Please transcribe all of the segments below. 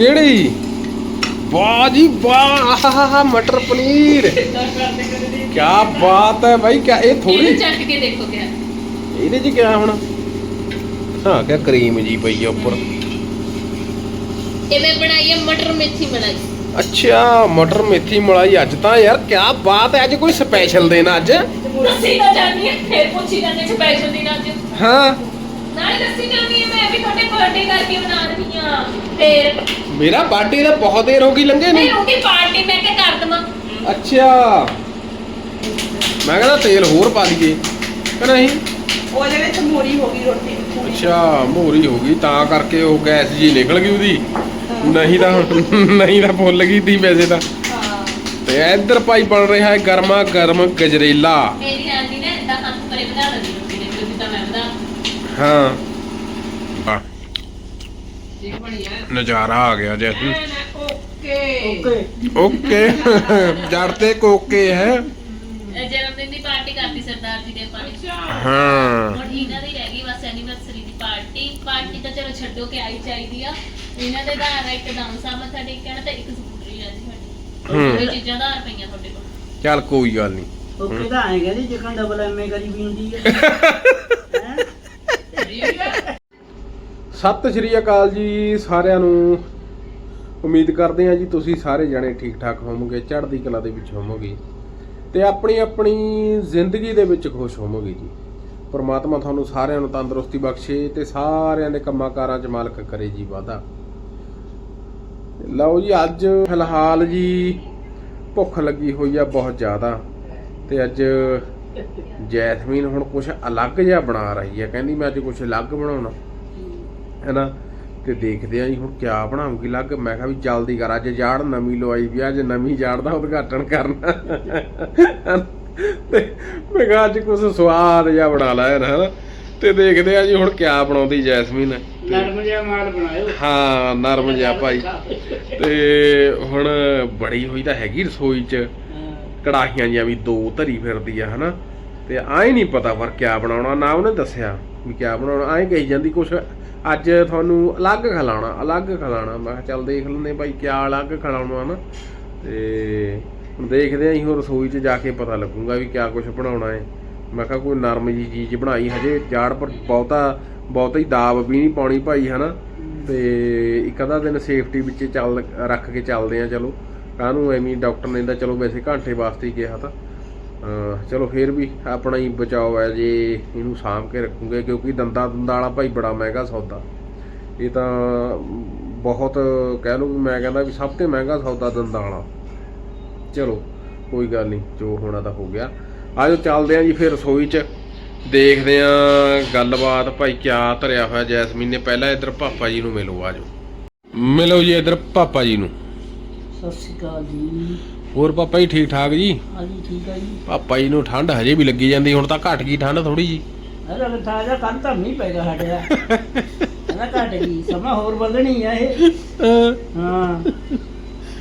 ਕਿਹੜੀ? ਵਾਹ ਜੀ ਵਾਹ ਆਹਾਹਾ ਮਟਰ ਪਨੀਰ। ਕੀ ਬਾਤ ਹੈ ਭਾਈ ਕਿਆ ਇਹ ਥੋੜੀ ਚੱਟ ਕੇ ਦੇਖੋ ਕਿਆ। ਇਹਦੇ ਚ ਕਿਆ ਹੁਣ? ਹਾਂ ਕਿਆ ਕਰੀਮ ਜੀ ਪਈ ਆ ਉੱਪਰ। ਇਹ ਮੈਂ ਬਣਾਈ ਹੈ ਮਟਰ ਮੇਥੀ ਮਲਾਈ। ਅੱਛਾ ਮਟਰ ਮੇਥੀ ਮਲਾਈ ਅੱਜ ਤਾਂ ਯਾਰ ਕਿਆ ਬਾਤ ਹੈ ਅੱਜ ਕੋਈ ਸਪੈਸ਼ਲ ਦਿਨ ਅੱਜ। ਦੱਸੀ ਤਾਂ ਜਾਣੀ ਹੈ ਫਿਰ ਪੁੱਛੀ ਜਾਂਦੇ ਸਪੈਸ਼ਲ ਦਿਨ ਅੱਜ। ਹਾਂ। ਨਾਲੇ ਦੱਸੀ ਜਾਣੀ ਹੈ ਮੈਂ ਵੀ ਤੁਹਾਡੇ ਬਰਥਡੇ ਕਰਕੇ ਬਣਾ ਰਹੀ ਹਾਂ ਫਿਰ? ਮੇਰਾ ਬਰਥਡੇ ਦਾ ਬਹੁਤ ਦੇਰ ਹੋ ਗਈ ਲੰਘੇ ਨਹੀਂ ਰੋਟੀ ਪਾਰਟੀ ਮੈਂ ਕਿ ਕਰ ਦਵਾਂ। ਅੱਛਾ। ਮੈਂ ਕਹਿੰਦਾ ਤੇਲ ਹੋਰ ਪਾ ਦਈਏ। ਕਿ ਨਹੀਂ? ਉਹਦੇ ਵਿੱਚ ਮੋਰੀ ਹੋ ਗਈ ਰੋਟੀ। ਪੂਰੀ। ਅੱਛਾ ਮੋਰੀ ਹੋ ਗਈ ਤਾਂ ਕਰਕੇ ਉਹ ਗੈਸ ਜੀ ਨਿਕਲ ਗਈ ਉਹਦੀ। ਨਹੀਂ ਤਾਂ ਨਹੀਂ ਤਾਂ ਫੁੱਲ ਗਈ ਤੀ ਵੈਸੇ ਤਾਂ। ਹਾਂ। ਤੇ ਇੱਧਰ ਭਾਈ ਬਣ ਰਿਹਾ ਹੈ ਗਰਮਾ ਗਰਮ ਗਜਰੇਲਾ। ਮੇਰੀ ਨਾਨੀ ਨੇ ਏਦਾਂ ਹੱਥ ਪਰੇ ਵਧਾ ਲੈਂਦੀ ਰੋਟੀ ਦੇ ਕਿਉਂਕਿ ਤਾਂ ਮੈਂ ਵਧਾ ਹਾਂ। ਆਹ, ਠੀਕ ਬਣੀ ਹੈ ਨਜ਼ਾਰਾ ਆ ਗਿਆ ਜੈਸਮੀਨ ਓਕੇ ਓਕੇ। ਜੜ ਤੇ ਕੋਕੇ ਹੈ। ਜਨਮ ਦਿਨ ਦੀ ਪਾਰਟੀ ਕਰਤੀ ਸਰਦਾਰ ਜੀ ਦੇ ਆਪਾਂ ਨੇ। ਹਾਂ। ਹੁਣ ਇਹਨਾਂ ਦੀ ਰਹਿ ਗਈ ਬਸ ਐਨੀਵਰਸਰੀ ਦੀ ਪਾਰਟੀ। ਪਾਰਟੀ ਤਾਂ ਚਲੋ ਛੱਡੋ ਕਿ ਆਈ ਚਾਹੀਦੀ ਆ। ਇਹਨਾਂ ਦੇ ਘਰ ਆ ਇੱਕ ਦਮ ਸਾ ਮੱਥਾ ਟੇਕਣ ਤੇ ਇੱਕ ਸਕੂਟਰੀ ਆ ਜੀ ਸਾਡੀ। ਹੂੰ। ਇਹ ਚੀਜ਼ਾਂ ਦਾ ਰੁਪਈਆ ਤੁਹਾਡੇ ਕੋਲ। ਚੱਲ ਕੋਈ ਗੱਲ ਨਹੀਂ ਓਕੇ ਤਾਂ ਐਂ ਕਹਿੰਦੀ ਜਿਕਣ ਡਬਲ ਐਮਏ ਕਰੀ ਵੀ ਹੁੰਦੀ ਹੈ? ਸਤਿ ਸ਼੍ਰੀ ਅਕਾਲ ਜੀ ਸਾਰਿਆਂ ਨੂੰ। ਉਮੀਦ ਕਰਦੇ ਹਾਂ ਜੀ ਤੁਸੀਂ ਸਾਰੇ ਜਣੇ ਠੀਕ ਠਾਕ ਹੋਵੋਗੇ, ਚੜ੍ਹਦੀ ਕਲਾ ਦੇ ਵਿੱਚ ਹੋਵੋਗੇ ਤੇ ਆਪਣੀ ਆਪਣੀ ਜ਼ਿੰਦਗੀ ਦੇ ਵਿੱਚ ਖੁਸ਼ ਹੋਵੋਗੇ ਜੀ। ਪਰਮਾਤਮਾ ਤੁਹਾਨੂੰ ਸਾਰਿਆਂ ਨੂੰ ਤੰਦਰੁਸਤੀ ਬਖਸ਼ੇ ਤੇ ਸਾਰਿਆਂ ਦੇ ਕੰਮਾਂ ਕਾਰਾਂ 'ਚ ਮਾਲਕ ਕਰੇ ਜੀ ਵਾਦਾ ਲਓ ਜੀ, ਅੱਜ ਫਿਲਹਾਲ ਜੀ ਭੁੱਖ ਲੱਗੀ ਹੋਈ ਆ ਬਹੁਤ ਜ਼ਿਆਦਾ ਤੇ ਅੱਜ ਜੈਸਮੀਨ ਹੁਣ ਕੁਝ ਅਲੱਗ ਜਿਹਾ ਬਣਾ ਰਹੀ ਹੈ। ਕਹਿੰਦੀ ਮੈਂ ਅੱਜ ਕੁਝ ਅਲੱਗ ਬਣਾਉਣਾ। ਹੈਨਾ? ਤੇ ਦੇਖਦੇ ਆਂ ਜੀ ਹੁਣ ਕਿਆ ਬਣਾਉਂਗੀ ਅਲੱਗ। ਮੈਂ ਕਿਹਾ ਵੀ ਜਲਦੀ ਕਰ ਅੱਜ ਜਾੜ ਨਵੀਂ ਲਵਾਈ ਵੀ ਅੱਜ ਨਵੀਂ ਜਾੜ ਦਾ ਉਦਘਾਟਨ ਕਰਨਾ। ਤੇ ਮੈਂ ਕਿਹਾ ਅੱਜ ਕੁਝ ਸਵਾਦ ਜਿਹਾ ਬਣਾ ਲੈ ਹੈਨਾ? ਤੇ ਦੇਖਦੇ ਆ ਜੀ ਹੁਣ ਕਿਆ ਬਣਾਉਂਦੀ ਜੈਸਮੀਨ। ਨਰਮ ਜਿਹਾ ਮਾਲ ਬਣਾਇਓ। ਹਾਂ ਨਰਮ ਜਿਹਾ ਭਾਈ। ਤੇ ਹੁਣ ਬੜੀ ਹੋਈ ਤਾਂ ਹੈਗੀ ਰਸੋਈ 'ਚ। ਕੜਾਹੀਆਂ ਜਿਹਾ ਵੀ ਦੋ ਧਰੀ ਫਿਰਦੀ ਆ, ਹਨਾ? ਤੇ ਆਏ ਨਹੀਂ ਪਤਾ ਪਰ ਕਿਆ ਬਣਾਉਣਾ, ਨਾ ਉਹਨੇ ਦੱਸਿਆ ਵੀ ਕਿਆ ਬਣਾਉਣਾ, ਆਏ ਕਹੀ ਜਾਂਦੀ ਕੁਛ, ਅੱਜ ਤੁਹਾਨੂੰ ਅਲੱਗ ਖਿਲਾਉਣਾ ਅਲੱਗ ਖਿਲਾਉਣਾ। ਮੈਂ ਕਿਹਾ ਚੱਲ ਦੇਖ ਲੈਂਦੇ ਭਾਈ ਕਿਆ ਅਲੱਗ ਖਲਾਉਣਾ, ਹਨਾ? ਤੇ ਹੁਣ ਦੇਖਦੇ ਆਂ ਜੀ ਹੁਣ ਰਸੋਈ 'ਚ ਜਾ ਕੇ ਪਤਾ ਲੱਗੂਗਾ ਵੀ ਕਿਆ ਕੁਛ ਬਣਾਉਣਾ ਹੈ। ਮੈਂ ਕਿਹਾ ਕੋਈ ਨਰਮ ਜੀ ਚੀਜ਼ ਬਣਾਈ, ਹਜੇ ਜਾੜ ਪਰ ਬਹੁਤਾ ਬਹੁਤਾ ਹੀ ਦਾਬ ਵੀ ਨਹੀਂ ਪਾਉਣੀ ਭਾਈ, ਹਨਾ? ਤੇ ਇੱਕ ਅੱਧਾ ਦਿਨ ਸੇਫਟੀ ਵਿੱਚ ਚੱਲ, ਰੱਖ ਕੇ ਚੱਲਦੇ ਆ ਚਲੋ। ਕਾਹਨੂੰ ਐਵੇਂ ਡਾਕਟਰ ਨੇ ਤਾਂ ਚਲੋ ਵੈਸੇ ਘੰਟੇ ਵਾਸਤੇ ਹੀ ਕਿਹਾ ਤਾਂ ਚਲੋ ਫਿਰ ਵੀ ਆਪਣਾ ਹੀ ਬਚਾਓ ਹੈ ਜੇ ਇਹਨੂੰ ਸਾਂਭ ਕੇ ਰੱਖੂਗੇ, ਕਿਉਂਕਿ ਦੰਦਾ ਦੰਦਾਂ ਵਾਲਾ ਭਾਈ ਬੜਾ ਮਹਿੰਗਾ ਸੌਦਾ। ਇਹ ਤਾਂ ਬਹੁਤ ਕਹਿ ਲਓ ਵੀ ਮੈਂ ਕਹਿੰਦਾ ਵੀ ਸਭ ਤੋਂ ਮਹਿੰਗਾ ਸੌਦਾ ਦੰਦਾਂ ਵਾਲਾ। ਚਲੋ, ਕੋਈ ਗੱਲ ਨਹੀਂ, ਜੋ ਹੋਣਾ ਤਾਂ ਹੋ ਗਿਆ। ਆਜੋ ਚੱਲਦੇ ਆਂ ਜੀ ਫਿਰ ਰਸੋਈ 'ਚ। ਦੇਖਦੇ ਆਂ ਗੱਲਬਾਤ, ਭਾਈ ਕਿਆ ਧਰਿਆ ਹੋਇਆ ਜੈਸਮੀਨ ਨੇ। ਪਹਿਲਾਂ ਇੱਧਰ ਪਾਪਾ ਜੀ ਨੂੰ ਮਿਲੋ, ਆਜੋ। ਮਿਲੋ ਜੀ ਇੱਧਰ ਪਾਪਾ ਜੀ ਨੂੰ। ਸਤਿ ਸ਼੍ਰੀ ਅਕਾਲ ਜੀ। ਹੋਰ ਪਾਪਾ ਜੀ ਠੀਕ ਠਾਕ ਜੀ? ਹਾਂਜੀ ਠੀਕ ਆ ਜੀ। ਪਾਪਾ ਜੀ ਨੂੰ ਠੰਡ ਹਜੇ ਵੀ ਲੱਗੀ ਜਾਂਦੀ ਹੁਣ ਤਾਂ ਘਟ ਗਈ ਠੰਡ ਥੋੜੀ ਜੀ। ਅਰੇ ਕੱਲ ਤਾਂ ਸਾਡੇ ਆ ਇਹਦਾ ਘਟ ਗਈ ਸਮਾਂ ਹੋਰ ਵਧਣੀ ਆ ਇਹ। ਹਾਂ।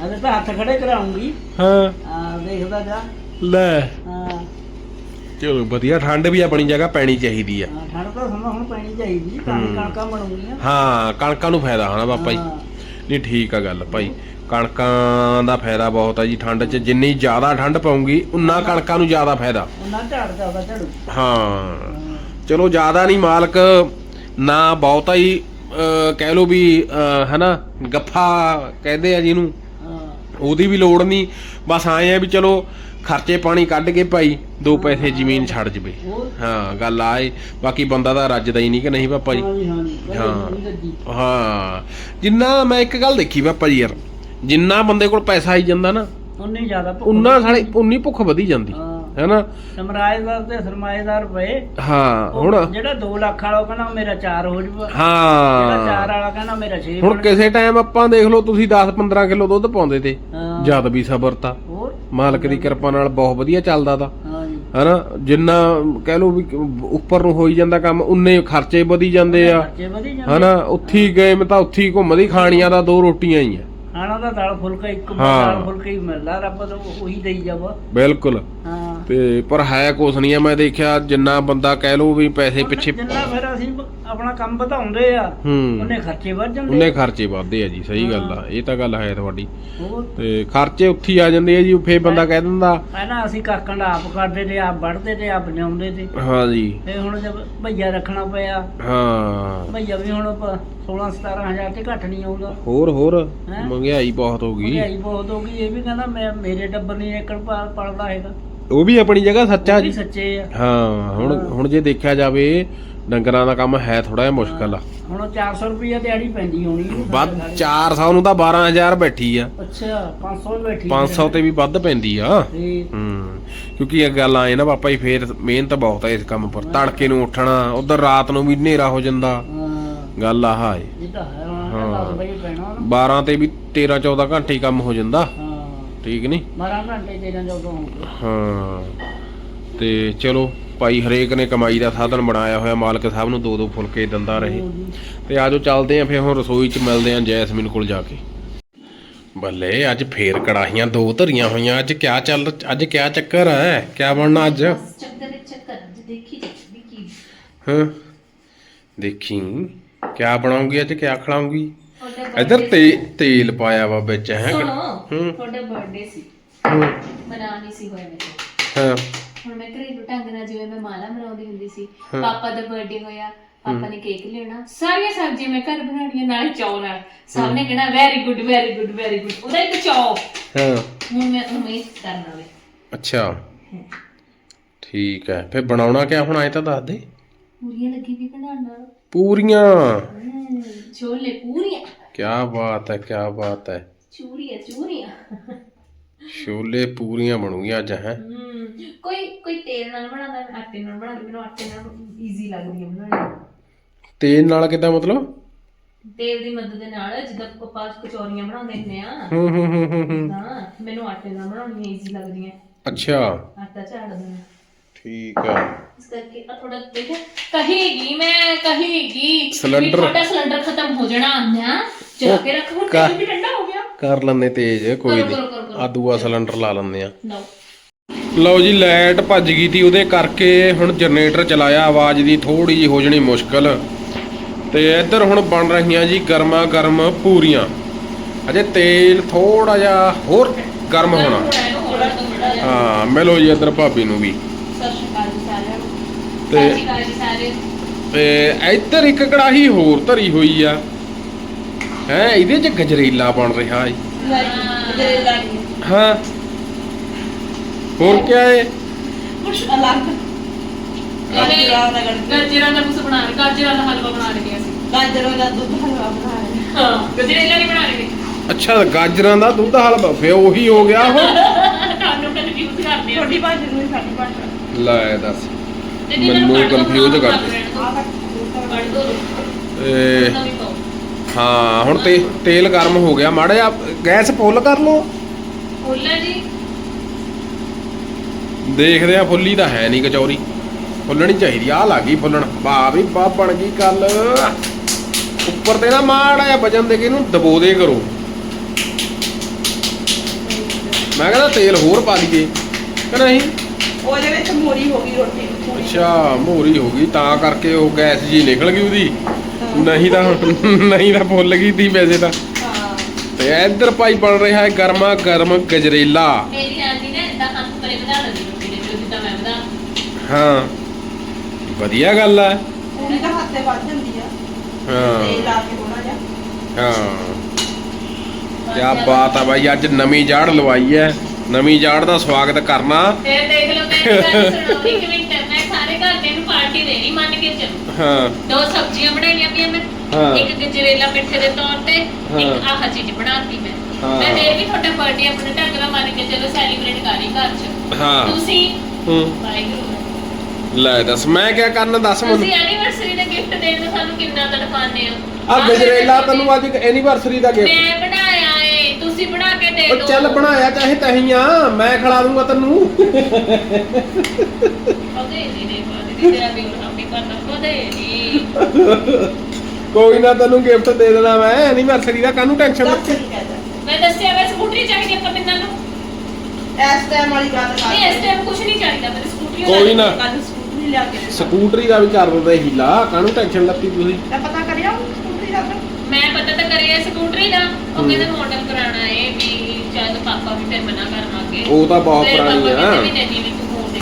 ਅਰੇ ਤਾਂ ਹੱਥ ਖੜੇ ਕਰਾਉਂਗੀ। ਹਾਂ। ਆ ਦੇਖਦਾ ਜਾ। ਲੈ। ਹਾਂ। ਚਲੋ ਵਧੀਆ ਠੰਡ ਵੀ ਆਪਣੀ ਜਗ੍ਹਾ ਪੈਣੀ ਚਾਹੀਦੀ ਆ। ਹਾਂ, ਠੰਡ ਤਾਂ ਸਮਾਂ ਹੁਣ ਪੈਣੀ ਚਾਹੀਦੀ ਤਾਂ ਹੂੰ। ਕਣਕਾਂ ਬਣੂਗੀਆਂ। ਹਾਂ ਕਣਕਾਂ ਨੂੰ ਫਾਇਦਾ ਹਨਾ ਪਾਪਾ ਜੀ। ਹਾਂ। ਨਹੀਂ ਠੀਕ ਆ ਗੱਲ ਭਾਈ। ਕਣਕਾਂ ਦਾ ਫਾਇਦਾ ਬਹੁਤ ਆ ਜੀ ਠੰਡ 'ਚ ਜਿੰਨੀ ਜ਼ਿਆਦਾ ਠੰਡ ਪਊਗੀ ਉਨਾ ਕਣਕਾਂ ਨੂੰ ਜ਼ਿਆਦਾ ਫਾਇਦਾ। ਉਹਨਾਂ ਝਾੜ ਜਾਦਾ ਝੜੂ। ਹਾਂ। ਚਲੋ ਜ਼ਿਆਦਾ ਨਹੀਂ ਮਾਲਕ ਨਾ ਬਹੁਤਾ ਹੀ ਅਹ, ਕਹਿ ਲੋ ਵੀ ਅਹ, ਹਨਾ ਗੱਫਾ ਕਹਿੰਦੇ ਆ ਜਿਹਨੂੰ ਉਹਦੀ ਵੀ ਲੋੜ ਨਹੀਂ। ਬਸ ਆਏ ਆ ਵੀ ਚਲੋ ਖਰਚੇ ਪਾਣੀ ਕੱਢ ਕੇ ਭਾਈ ਦੋ ਪੈਸੇ ਜ਼ਮੀਨ ਛੱਡ ਜਵੇ। ਹਾਂ ਗੱਲ ਆਏ ਬਾਕੀ ਬੰਦਾ ਤਾਂ ਰੱਜਦਾ ਹੀ ਨਹੀਂ ਕਿ ਨਹੀਂ ਪਾਪਾ ਜੀ। ਹਾਂ। ਹਾਂ ਹਾਂ। ਜਿੰਨਾ ਮੈਂ ਇੱਕ ਗੱਲ ਦੇਖੀ ਪਾਪਾ ਜੀ ਯਾਰ ਜਿੰਨਾ ਬੰਦੇ ਕੋਲ ਪੈਸਾ ਆਈ ਜਾਂਦਾ ਨਾ ਉਨੀ ਜ਼ਿਆਦਾ ਭੁੱਖ ਉਨਾ ਸਾਲੇ ਉਨੀ ਭੁੱਖ ਵਧੀ ਜਾਂਦੀ ਹਾਂ। ਹੈਨਾ? ਸਮਰਾਏਦਾਰ ਤੇ ਸਰਮਾਏਦਾਰ ਪਏ। ਹਾਂ ਹੁਣ ਜਿਹੜਾ 2 ਲੱਖ ਵਾਲਾ ਉਹ ਕਹਿੰਦਾ ਮੇਰਾ 4 ਹੋ ਜੂਗਾ। ਜਿਹੜਾ 4 ਹਾਂ ਵਾਲਾ ਕਹਿੰਦਾ ਮੇਰਾ 6 ਹੁਣ ਕਿਸੇ ਟਾਈਮ ਆਪਾਂ ਦੇਖ ਲਓ ਤੁਸੀਂ 10 15 ਕਿਲੋ ਦੁੱਧ ਪਾਉਂਦੇ ਤੇ। ਜਦ ਵੀ ਸਬਰ ਤਾਂ। ਹੋਰ? ਮਾਲਕ ਦੀ ਕਿਰਪਾ ਨਾਲ ਬਹੁਤ ਵਧੀਆ ਚੱਲਦਾ ਤਾ। ਹਾਂ ਜੀ। ਹਨਾ? ਜਿੰਨਾ ਕਹਿ ਲਓ ਵੀ ਉੱਪਰ ਨੂੰ ਹੋਈ ਜਾਂਦਾ ਕੰਮ ਉਨੇ ਖਰਚੇ ਵਧੀ ਜਾਂਦੇ ਆ। ਖਰਚੇ ਵਧੀ ਜਾਂਦੇ ਹਨਾ? ਉੱਥੀ ਗਏ ਮੈਂ ਤਾਂ ਉੱਥੀ ਘੁੰਮਦੀ ਖਾਣੀਆਂ ਦਾ ਦੋ ਰੋਟੀਆਂ ਹੀ ਆ। ਖਾਣਾ ਦਾ ਦਾਲ ਫੁਲਕਾ ਇੱਕ ਹਾਂ। ਦਾਲ ਫੁਲਕਾ ਹੀ ਮਿਲਦਾ ਰੱਬ ਤੋਂ ਉਹੀ ਦੇਈ ਜਾਵਾ ਬਿਲਕੁਲ। ਹਾਂ। ਤੇ ਪਰ ਹੈ ਕੁਛ ਨਹੀਂ ਆ ਮੈਂ ਦੇਖਿਆ ਜਿੰਨਾ ਬੰਦਾ ਕਹਿ ਲੋ ਵੀ ਪੈਸੇ ਪਿੱਛੇ ਜਿੰਨਾ ਫਿਰ ਅਸੀਂ ਆਪਣਾ ਕੰਮ ਵਧਾਉਂਦੇ ਆ ਹੂੰ। ਉਹਨੇ ਖਰਚੇ ਵੱਧ ਜਾਂਦੇ ਉਹਨੇ ਖਰਚੇ ਵੱਧਦੇ ਆ ਜੀ ਸਹੀ ਗੱਲ ਆ ਇਹ ਤਾਂ ਗੱਲ ਹੈ ਤੁਹਾਡੀ। ਹੋਰ ਤੇ ਖਰਚੇ ਉੱਥੇ ਹੀ ਆ ਜਾਂਦੇ ਆ ਜੀ ਫੇਰ ਬੰਦਾ ਕਹਿ ਦਿੰਦਾ। ਪਹਿਲਾਂ ਅਸੀਂ ਕਾਕੰਡ ਆਪ ਕਰਦੇ ਤੇ ਆਪ ਵੜਦੇ ਤੇ ਆਪ ਲਿਆਉਂਦੇ ਤੇ। ਹਾਂ ਜੀ। ਤੇ ਹੁਣ ਜਦ ਭਈਆ ਰੱਖਣਾ ਪਿਆ ਹਾਂ। ਭਈਆ ਵੀ ਹੁਣ 16 17000 ਤੇ ਘੱਟ ਨਹੀਂ ਆਉਂਦਾ। ਹੋਰ ਹੋਰ ਹੈਂ? ਮਹਿੰਗਾਈ ਬਹੁਤ ਹੋ ਗਈ। ਮਹਿੰਗਾਈ ਬਹੁਤ ਹੋ ਗਈ ਇਹ ਵੀ ਕਹਿੰਦਾ ਮੈਂ ਮੇਰੇ ਟੱਬਰ ਨਹੀਂ ਏਕੜ ਪਾ- ਪੜਦਾ ਹੈਗਾ। ਉਹ ਵੀ ਆਪਣੀ ਜਗ੍ਹਾ ਸੱਚਾ ਉਹ ਵੀ ਜੀ ਸੱਚੇ ਆ। ਹਾਂ ਹੁਣ ਹਾਂ। ਹੁਣ ਜੇ ਦੇਖਿਆ ਜਾਵੇ ਡੰਗਰਾਂ ਦਾ ਕੰਮ ਹੈ ਥੋੜਾ ਜਿਹਾ ਮੁਸ਼ਕਲ ਆ। ਹੁਣ 400 ਰੁਪਈਆ ਦਿਹਾੜੀ ਪੈਂਦੀ ਹੋਣੀ। ਵੱਧ ਸਾਡੇ 400 ਨੂੰ ਤਾਂ 12000 ਬੈਠੀ ਆ। ਅੱਛਾ 500 ਹੀ ਬੈਠੀ 500 ਤੇ ਵੀ ਵੱਧ ਪੈਂਦੀ ਆ। ਤੇ ਹੂੰ ਕਿਉਂਕਿ ਇਹ ਗੱਲ ਆਏ ਨਾ ਪਾਪਾ ਜੀ ਫੇਰ ਮਿਹਨਤ ਬਹੁਤ ਹੈ ਇਸ ਕੰਮ ਪਰ ਤੜਕੇ ਨੂੰ ਉੱਠਣਾ ਉਧਰ ਰਾਤ ਨੂੰ ਵੀ ਹਨੇਰਾ ਹੋ ਜਾਂਦਾ। ਹਾਂ। ਗੱਲ ਆਹ ਹੈ ਇਹ। ਤਾਂ ਹੈ ਹਾਂ। ਹਾਂ। 10 ਵਜੇ ਪੈਣਾ ਨਾ। 12 ਤੇ ਵੀ 13 14 ਘੰਟੇ ਹੀ ਕੰਮ ਹੋ ਜਾਂਦਾ। ਹਾਂ। ਠੀਕ ਨਹੀਂ 12 ਘੰਟੇ ਦੇ ਜਾਂ ਜਦੋਂ ਹੋਣਗੇ ਹਾਂ। ਤੇ ਚਲੋ ਭਾਈ ਹਰੇਕ ਨੇ ਕਮਾਈ ਦਾ ਸਾਧਨ ਬਣਾਇਆ ਹੋਇਆ ਮਾਲਕ ਸਾਹਿਬ ਨੂੰ ਦੋ ਦੋ ਫੁਲਕੇ ਦਿੰਦਾ ਰਹੇ। ਤੇ ਆਜੋ ਚੱਲਦੇ ਆਂ ਫਿਰ ਹੁਣ ਰਸੋਈ 'ਚ ਮਿਲਦੇ ਆਂ ਜੈਸਮੀਨ ਕੋਲ ਜਾ ਕੇ। ਬੱਲੇ ਅੱਜ ਫੇਰ ਕੜਾਹੀਆਂ ਦੋ ਧਰੀਆਂ ਹੋਈਆਂ ਅੱਜ ਕਿਆ ਚੱਲ ਅੱਜ ਕਿਆ ਚੱਕਰ ਹੈ ਕਿਆ ਬਣਨਾ ਅੱਜ? ਚੱਕਰ ਦੇ ਚੱਕਰ ਅੱਜ ਦੇਖੀ ਵੀ ਕੀ ਹਾਂ। ਦੇਖੀ। ਕਿਆ ਬਣਾਉਂਗੀ ਅੱਜ ਕਿਆ ਖਿਲਾਉਂਗੀ? ਇੱਧਰ ਤੇ ਤੇਲ ਪਾਇਆ ਵਾ ਵਿੱਚ ਹੈ? ਹੂੰ। ਤੁਹਾਡਾ ਬਰਥਡੇ ਸੀ। ਹੂੰ, ਮਨਾ ਨਹੀਂ ਸੀ ਹੋਇਆ ਮੇਰੇ। ਹਾਂ। ਹੁਣ ਮੈਂ ਘਰੇਲੂ ਢੰਗ ਨਾਲ ਜਿਵੇਂ ਮੈਂ ਮਾਲਾ ਮਨਾਉਂਦੀ ਹੁੰਦੀ ਸੀ। ਪਾਪਾ ਦਾ ਬਰਥਡੇ ਹੋਇਆ ਪਾਪਾ ਨੇ ਕੇਕ ਲਿਆਉਣਾ ਸਾਰੀਆਂ ਸਬਜ਼ੀਆਂ ਮੈਂ ਘਰ ਬਣਾਉਣੀਆਂ ਨਾਲ ਚੌ ਨਾਲ। ਸਭ ਨੇ ਕਹਿਣਾ very good very good very good ਉਹਦਾ ਇੱਕ ਚੌ ਹਾਂ। ਹੁਣ ਮੈਂ ਉਮੀਦ ਕਰਨਾ ਵੇ ਅੱਛਾ। ਠੀਕ ਹੈ। ਫਿਰ ਬਣਾਉਣਾ ਕਿਆ? ਹੁਣ ਆਏ ਤਾਂ ਦੱਸ ਦੇ। ਪੂਰੀਆਂ ਲੱਗੀ ਵੀ ਬਣਾਉਣ ਨਾਲ? ਪੂਰੀਆਂ। ਹਮ, ਛੋਲੇ ਪੂਰੀਆਂ। ਕਿਆ ਬਾਤ ਹੈ ਕਿਆ ਬਾਤ ਹੈ। ਚੂਰੀਆਂ ਚੂਰੀਆਂ ਛੋਲੇ ਪੂਰੀਆਂ ਬਣੂਗੀਆਂ ਅੱਜ ਹੈ? ਹਮ, ਕੋਈ ਕੋਈ ਤੇਲ ਨਾਲ ਬਣਾਉਂਦਾ ਮੈਂ ਆਟੇ ਨਾਲ ਬਣਾਉਂਦੀ ਮੈਨੂੰ ਆਟੇ ਨਾਲ ਈਜ਼ੀ ਲੱਗਦੀ ਹੈ ਬਣਾਉਣੀ। ਤੇਲ ਨਾਲ ਕਿਦਾਂ ਮਤਲਬ? ਤੇਲ ਦੀ ਮਦਦ ਦੇ ਨਾਲ ਜਿੱਦਾਂ ਆਪਾਂ ਕਚੌਰੀਆਂ ਬਣਾਉਂਦੇ ਹੁੰਦੇ ਆ। ਹੂੰ ਹੂੰ ਹੂੰ ਹੂੰ ਹੂੰ। ਮੈਨੂੰ ਆਟੇ ਨਾਲ ਬਣਾਉਣੀਆਂ ਈਜ਼ੀ ਲੱਗਦੀਆਂ। ਅੱਛਾ। ਆਟਾ ਝਾੜ ਦੇਣਾ ਠੀਕ ਹੈ ਇਸ ਕਰਕੇ ਆ ਥੋੜਾ ਦੇਖਿਆ ਕਹੇਗੀ ਮੈਂ ਕਹੇਗੀ ਸਿਲੰਡਰ- ਤੁਹਾਡਾ ਸਿਲੰਡਰ ਖਤਮ ਹੋ ਜਾਣਾ ਨਾ ਚਲਾ ਕੇ ਰੱਖ ਹੁਣ ਕਾ- ਤੇਲ ਵੀ ਠੰਡਾ ਹੋ ਗਿਆ। ਕਰ ਲੈਂਦੇ ਤੇਜ਼ ਕੋਈ ਕਰੋ, ਨਹੀਂ ਕਰੋ, ਕਰੋ, ਕਰੋ। ਆ ਦੂਆ ਸਿਲੰਡਰ ਲਾ ਲੈਂਦੇ ਆ। ਲਓ। ਲਓ ਜੀ ਲਾਈਟ ਭੱਜ ਗਈ ਤੀ ਉਹਦੇ ਕਰਕੇ ਹੁਣ ਜਨਰੇਟਰ ਚਲਾਇਆ ਆਵਾਜ਼ ਦੀ ਥੋੜੀ ਜੀ ਹੋ ਜਣੀ ਮੁਸ਼ਕਲ। ਤੇ ਇੱਧਰ ਹੁਣ ਬਣ ਰਹੀਆਂ ਜੀ ਗਰਮਾ ਗਰਮ ਪੂਰੀਆਂ। ਅਜੇ ਤੇਲ ਥੋੜਾ ਜਿਹਾ ਹੋਰ ਗਰਮ ਹੋਣਾ। ਥੋੜਾ ਇਹਨੂੰ ਹੋਰ ਥੋੜਾ ਜਿਹਾ। ਹਾਂ ਮਿਲੋ ਜੀ ਇੱਧਰ ਭਾਬੀ ਨੂੰ ਵੀ। ਸਤਿ ਸ਼੍ਰੀ ਅਕਾਲ ਜੀ ਸਾਰਿਆਂ ਨੂੰ। ਤੇ- ਸਤਿ ਸ਼੍ਰੀ ਅਕਾਲ ਜੀ ਸਾਰੇ ਤੇ ਇੱਧਰ ਇੱਕ ਕੜਾਹੀ ਹੋਰ ਧਰੀ ਹੋਈ ਆ। ਹੈ ਇਹਦੇ 'ਚ ਗਜਰੇਲਾ ਬਣ ਰਿਹਾ ਗਜਰੇਲਾ ਨਹੀਂ। ਹਾਂ। ਹੋਰ ਕੀ ਹੈ ਕੁਛ ਅਲੱਗ। ਗਾਜਰਾਂ ਦਾ ਗੜਕਾ ਗਾਜਰਾਂ ਦਾ ਕੁਝ ਬਣਾ ਰਹੇ। ਗਾਜਰਾਂ ਦਾ ਹਲਵਾ ਬਣਾ ਰਹੇ ਅਸੀਂ। ਗਾਜਰਾਂ ਦਾ ਦੁੱਧ ਹਲਵਾ ਬਣਾ ਰਹੇ। ਹਾਂ ਗਜਰੇਲਾ ਨਹੀਂ ਬਣਾ ਰਹੇ। ਅੱਛਾ ਗਾਜਰਾਂ ਦਾ ਦੁੱਧ ਹਲਵਾ। ਫੇ ਉਹੀ ਹੋ ਗਿਆ ਉਹ। ਤੁਹਾਨੂੰ ਕਨਫਿਊਜ਼ ਕਰਦੇ ਆ। ਛੋਟੀ ਭਾਜੀ ਨੂੰ ਸਾਡੀ ਭਾਸ਼ਾ। ਲੈ ਦੱਸ। ਮੈਨੂੰ ਬਣਾ ਕਰਦੇ। ਤੇ ਹਾਂ ਹੁਣ ਤੇ ਤੇਲ ਗਰਮ ਹੋ ਗਿਆ। ਮਾੜਾ ਜਿਹਾ ਗੈਸ ਫੁੱਲ ਕਰ ਲਓ। ਖੋਲਾ ਜੀ। ਦੇਖਦੇ ਆ ਫੁੱਲੀ ਤਾਂ ਹੈ ਨਹੀਂ ਕਚੌਰੀ। ਫੁੱਲਣੀ ਚਾਹੀਦੀ ਆ। ਲੱਗੀ ਫੁੱਲਣ। ਵਾਹ ਵੀ ਵਾਹ ਬਣ ਗਈ ਕੱਲ ਉੱਪਰ ਤੇ ਨਾ ਮਾੜਾ ਜਿਹਾ ਵਜਨ ਦੇ ਕੇ ਇਹਨੂੰ ਦਬੋ ਦੇ ਕਰੋ। ਮੈਂ ਕਹਿੰਦਾ ਤੇਲ ਹੋਰ ਪਾ ਲਈਏ ਕਿ ਨਹੀਂ? ਉਹਦੇ ਵਿੱਚ ਮੋਰੀ ਹੋ ਗਈ ਰੋਟੀ ਦੀ ਪੂਰੀ ਅੱਛਾ ਮੋਰੀ ਹੋ ਗਈ ਤਾਂ ਕਰਕੇ ਉਹ ਗੈਸ ਜੀ ਨਿਕਲ ਗਈ ਉਹਦੀ। ਨਹੀਂ ਤਾਂ ਨਹੀਂ ਤਾਂ ਫੁੱਲ ਗਈ ਤੀ ਵੈਸੇ ਤਾਂ। ਹਾਂ। ਤੇ ਇੱਧਰ ਭਾਈ ਬਣ ਰਿਹਾ ਹੈ ਗਰਮਾ ਗਰਮ ਗਜਰੇਲਾ। ਮੇਰੀ ਆਂਟੀ ਨੇ ਇਦਾਂ ਹੱਥ ਪਰੇ ਵਧਾ ਦਿੰਦੀ ਰੋਟੀ ਦੇ ਵਿੱਚ ਜਿੱਦਾਂ ਮੈਂ ਵਧਾ ਹਾਂ। ਵਧੀਆ ਗੱਲ ਹੈ ਪੂਰੀ ਤਾਂ ਹੱਥੇ ਵੱਧ ਜਾਂਦੀ ਆ। ਹਾਂ। ਤੇ ਲਾ ਕੇ ਹੋਣਾ ਜਾ ਹਾਂ। ਕਿਆ ਬਾਤ ਆ ਬਾਈ ਅੱਜ ਨਵੀਂ ਜਾੜ ਲਵਾਈ ਹੈ। ਨਵੀਂ ਜਾੜ ਦਾ ਸਵਾਗਤ ਕਰਨਾ। ਫਿਰ ਦੇਖ ਲਓ ਮੇਰੀ ਗੱਲ ਸੁਣੋ ਇੱਕ ਮਿੰਟ ਮੈਂ ਸਾਰੇ ਘਰ ਦੇ ਨੂੰ ਪਾਰਟੀ ਦੇਣੀ ਮੰਨ ਕੇ ਚੱਲੋ। ਹਾਂ। ਦੋ ਸਬਜ਼ੀਆਂ ਬਣਾਈਆਂ ਪਈਆਂ ਮੈਂ ਹਾਂ। ਇੱਕ ਗਜਰੇਲਾ ਮਿੱਠੇ ਦੇ ਤੌਰ ਤੇ ਹਾਂ। ਇੱਕ ਆਹ ਚੀਜ਼ ਬਣਾਤੀ ਮੈਂ। ਹਾਂ। ਮੈਂ ਫੇਰ ਵੀ ਤੁਹਾਡਾ ਬਰਥਡੇ ਆਪਣੇ ਢੰਗ ਨਾਲ ਮੰਨ ਕੇ ਚਲੋ ਸੈਲੀਬ੍ਰੇਟ ਕਰੀ ਘਰ 'ਚ। ਹਾਂ। ਤੁਸੀਂ? ਹੂੰ। ਵਾਹਿਗੁਰੂ। ਲੈ ਦੱਸ ਮੈਂ ਕਿਆ ਕਰਨਾ ਦੱਸ ਮੈਨੂੰ? ਤੁਸੀਂ ਐਨੀਵਰਸਰੀ ਦਾ ਗਿਫਟ ਦੇਣ ਨੂੰ ਸਾਨੂੰ ਕਿੰਨਾ ਤੜਫਾਉਂਦੇ ਹੋ? ਆ ਗਜਰੇਲਾ ਤੈਨੂੰ ਅੱਜ ਐਨੀਵਰਸਰੀ ਦਾ ਗਿਫਟ ਮੈਂ ਤੁਸੀਂ ਬਣਾ ਕੇ ਦੇ ਉਹ ਦਿਓ। ਚੱਲ ਬਣਾਇਆ ਚਾਹੇ ਤਹੀਂਆਂ ਮੈਂ ਖਿਲਾ ਦੂੰਗਾ ਤੈਨੂੰ। ਉਹਦੇ ਤੇਰਾ ਵੀ ਕਰਨਾ ਉਹਦੇ ਕੋਈ ਨਾ ਤੈਨੂੰ ਗਿਫਟ ਦੇ ਦੇਣਾ ਮੈਂ ਐਨੀਵਰਸਰੀ ਦਾ ਕਾਹਨੂੰ ਟੈਨਸ਼ਨ ਦੱਸ ਨਹੀਂ ਕਹਦਾ ਮੈਂ ਦੱਸਿਆ ਵੇ ਸਕੂਟਰੀ ਚਾਹੀਦੀ ਆਪਾਂ ਤਿੰਨਾਂ ਨੂੰ। ਇਸ ਟਾਈਮ ਵਾਲੀ ਗੱਲ ਕਰ ਨਹੀਂ ਇਸ ਟਾਈਮ ਕੁਝ ਨਹੀਂ ਚਾਹੀਦਾ ਮੈਨੂੰ ਸਕੂਟਰੀ ਕੋਈ ਨਾ। ਕੱਲ ਸਕੂਟਰੀ ਲਿਆ ਕੇ ਦੇ ਸਕੂਟਰੀ ਦਾ ਵੀ ਕਰ ਦਿੰਦੇ ਹੀਲਾ ਕਾਹਨੂੰ ਟੈਨਸ਼ਨ ਲੱਤੀ ਤੁਸੀਂ? ਤਾਂ ਪਤਾ ਕਰਿਆ ਸਕੂਟਰੀ ਦਾ ਫਿਰ? ਮੈਂ ਪਤਾ ਤਾਂ ਕਰਿਆ ਸਕੂਟਰੀ ਦਾ ਉਹ ਕਹਿੰਦੇ ਮਾਡਲ ਕਰਾਉਣਾ ਹੈ। ਵੀ ਜਦ ਪਾਪਾ ਵੀ ਫਿਰ ਮਨਾ ਕਰਨ ਲੱਗੇ। ਉਹ ਤਾਂ ਬਹੁਤ ਪੁਰਾਣੀ ਆ। ਕਹਿੰਦੇ ਵੀ ਨਹੀਂ ਵੀ ਤੂੰ ਫੋਨ ਦੇ।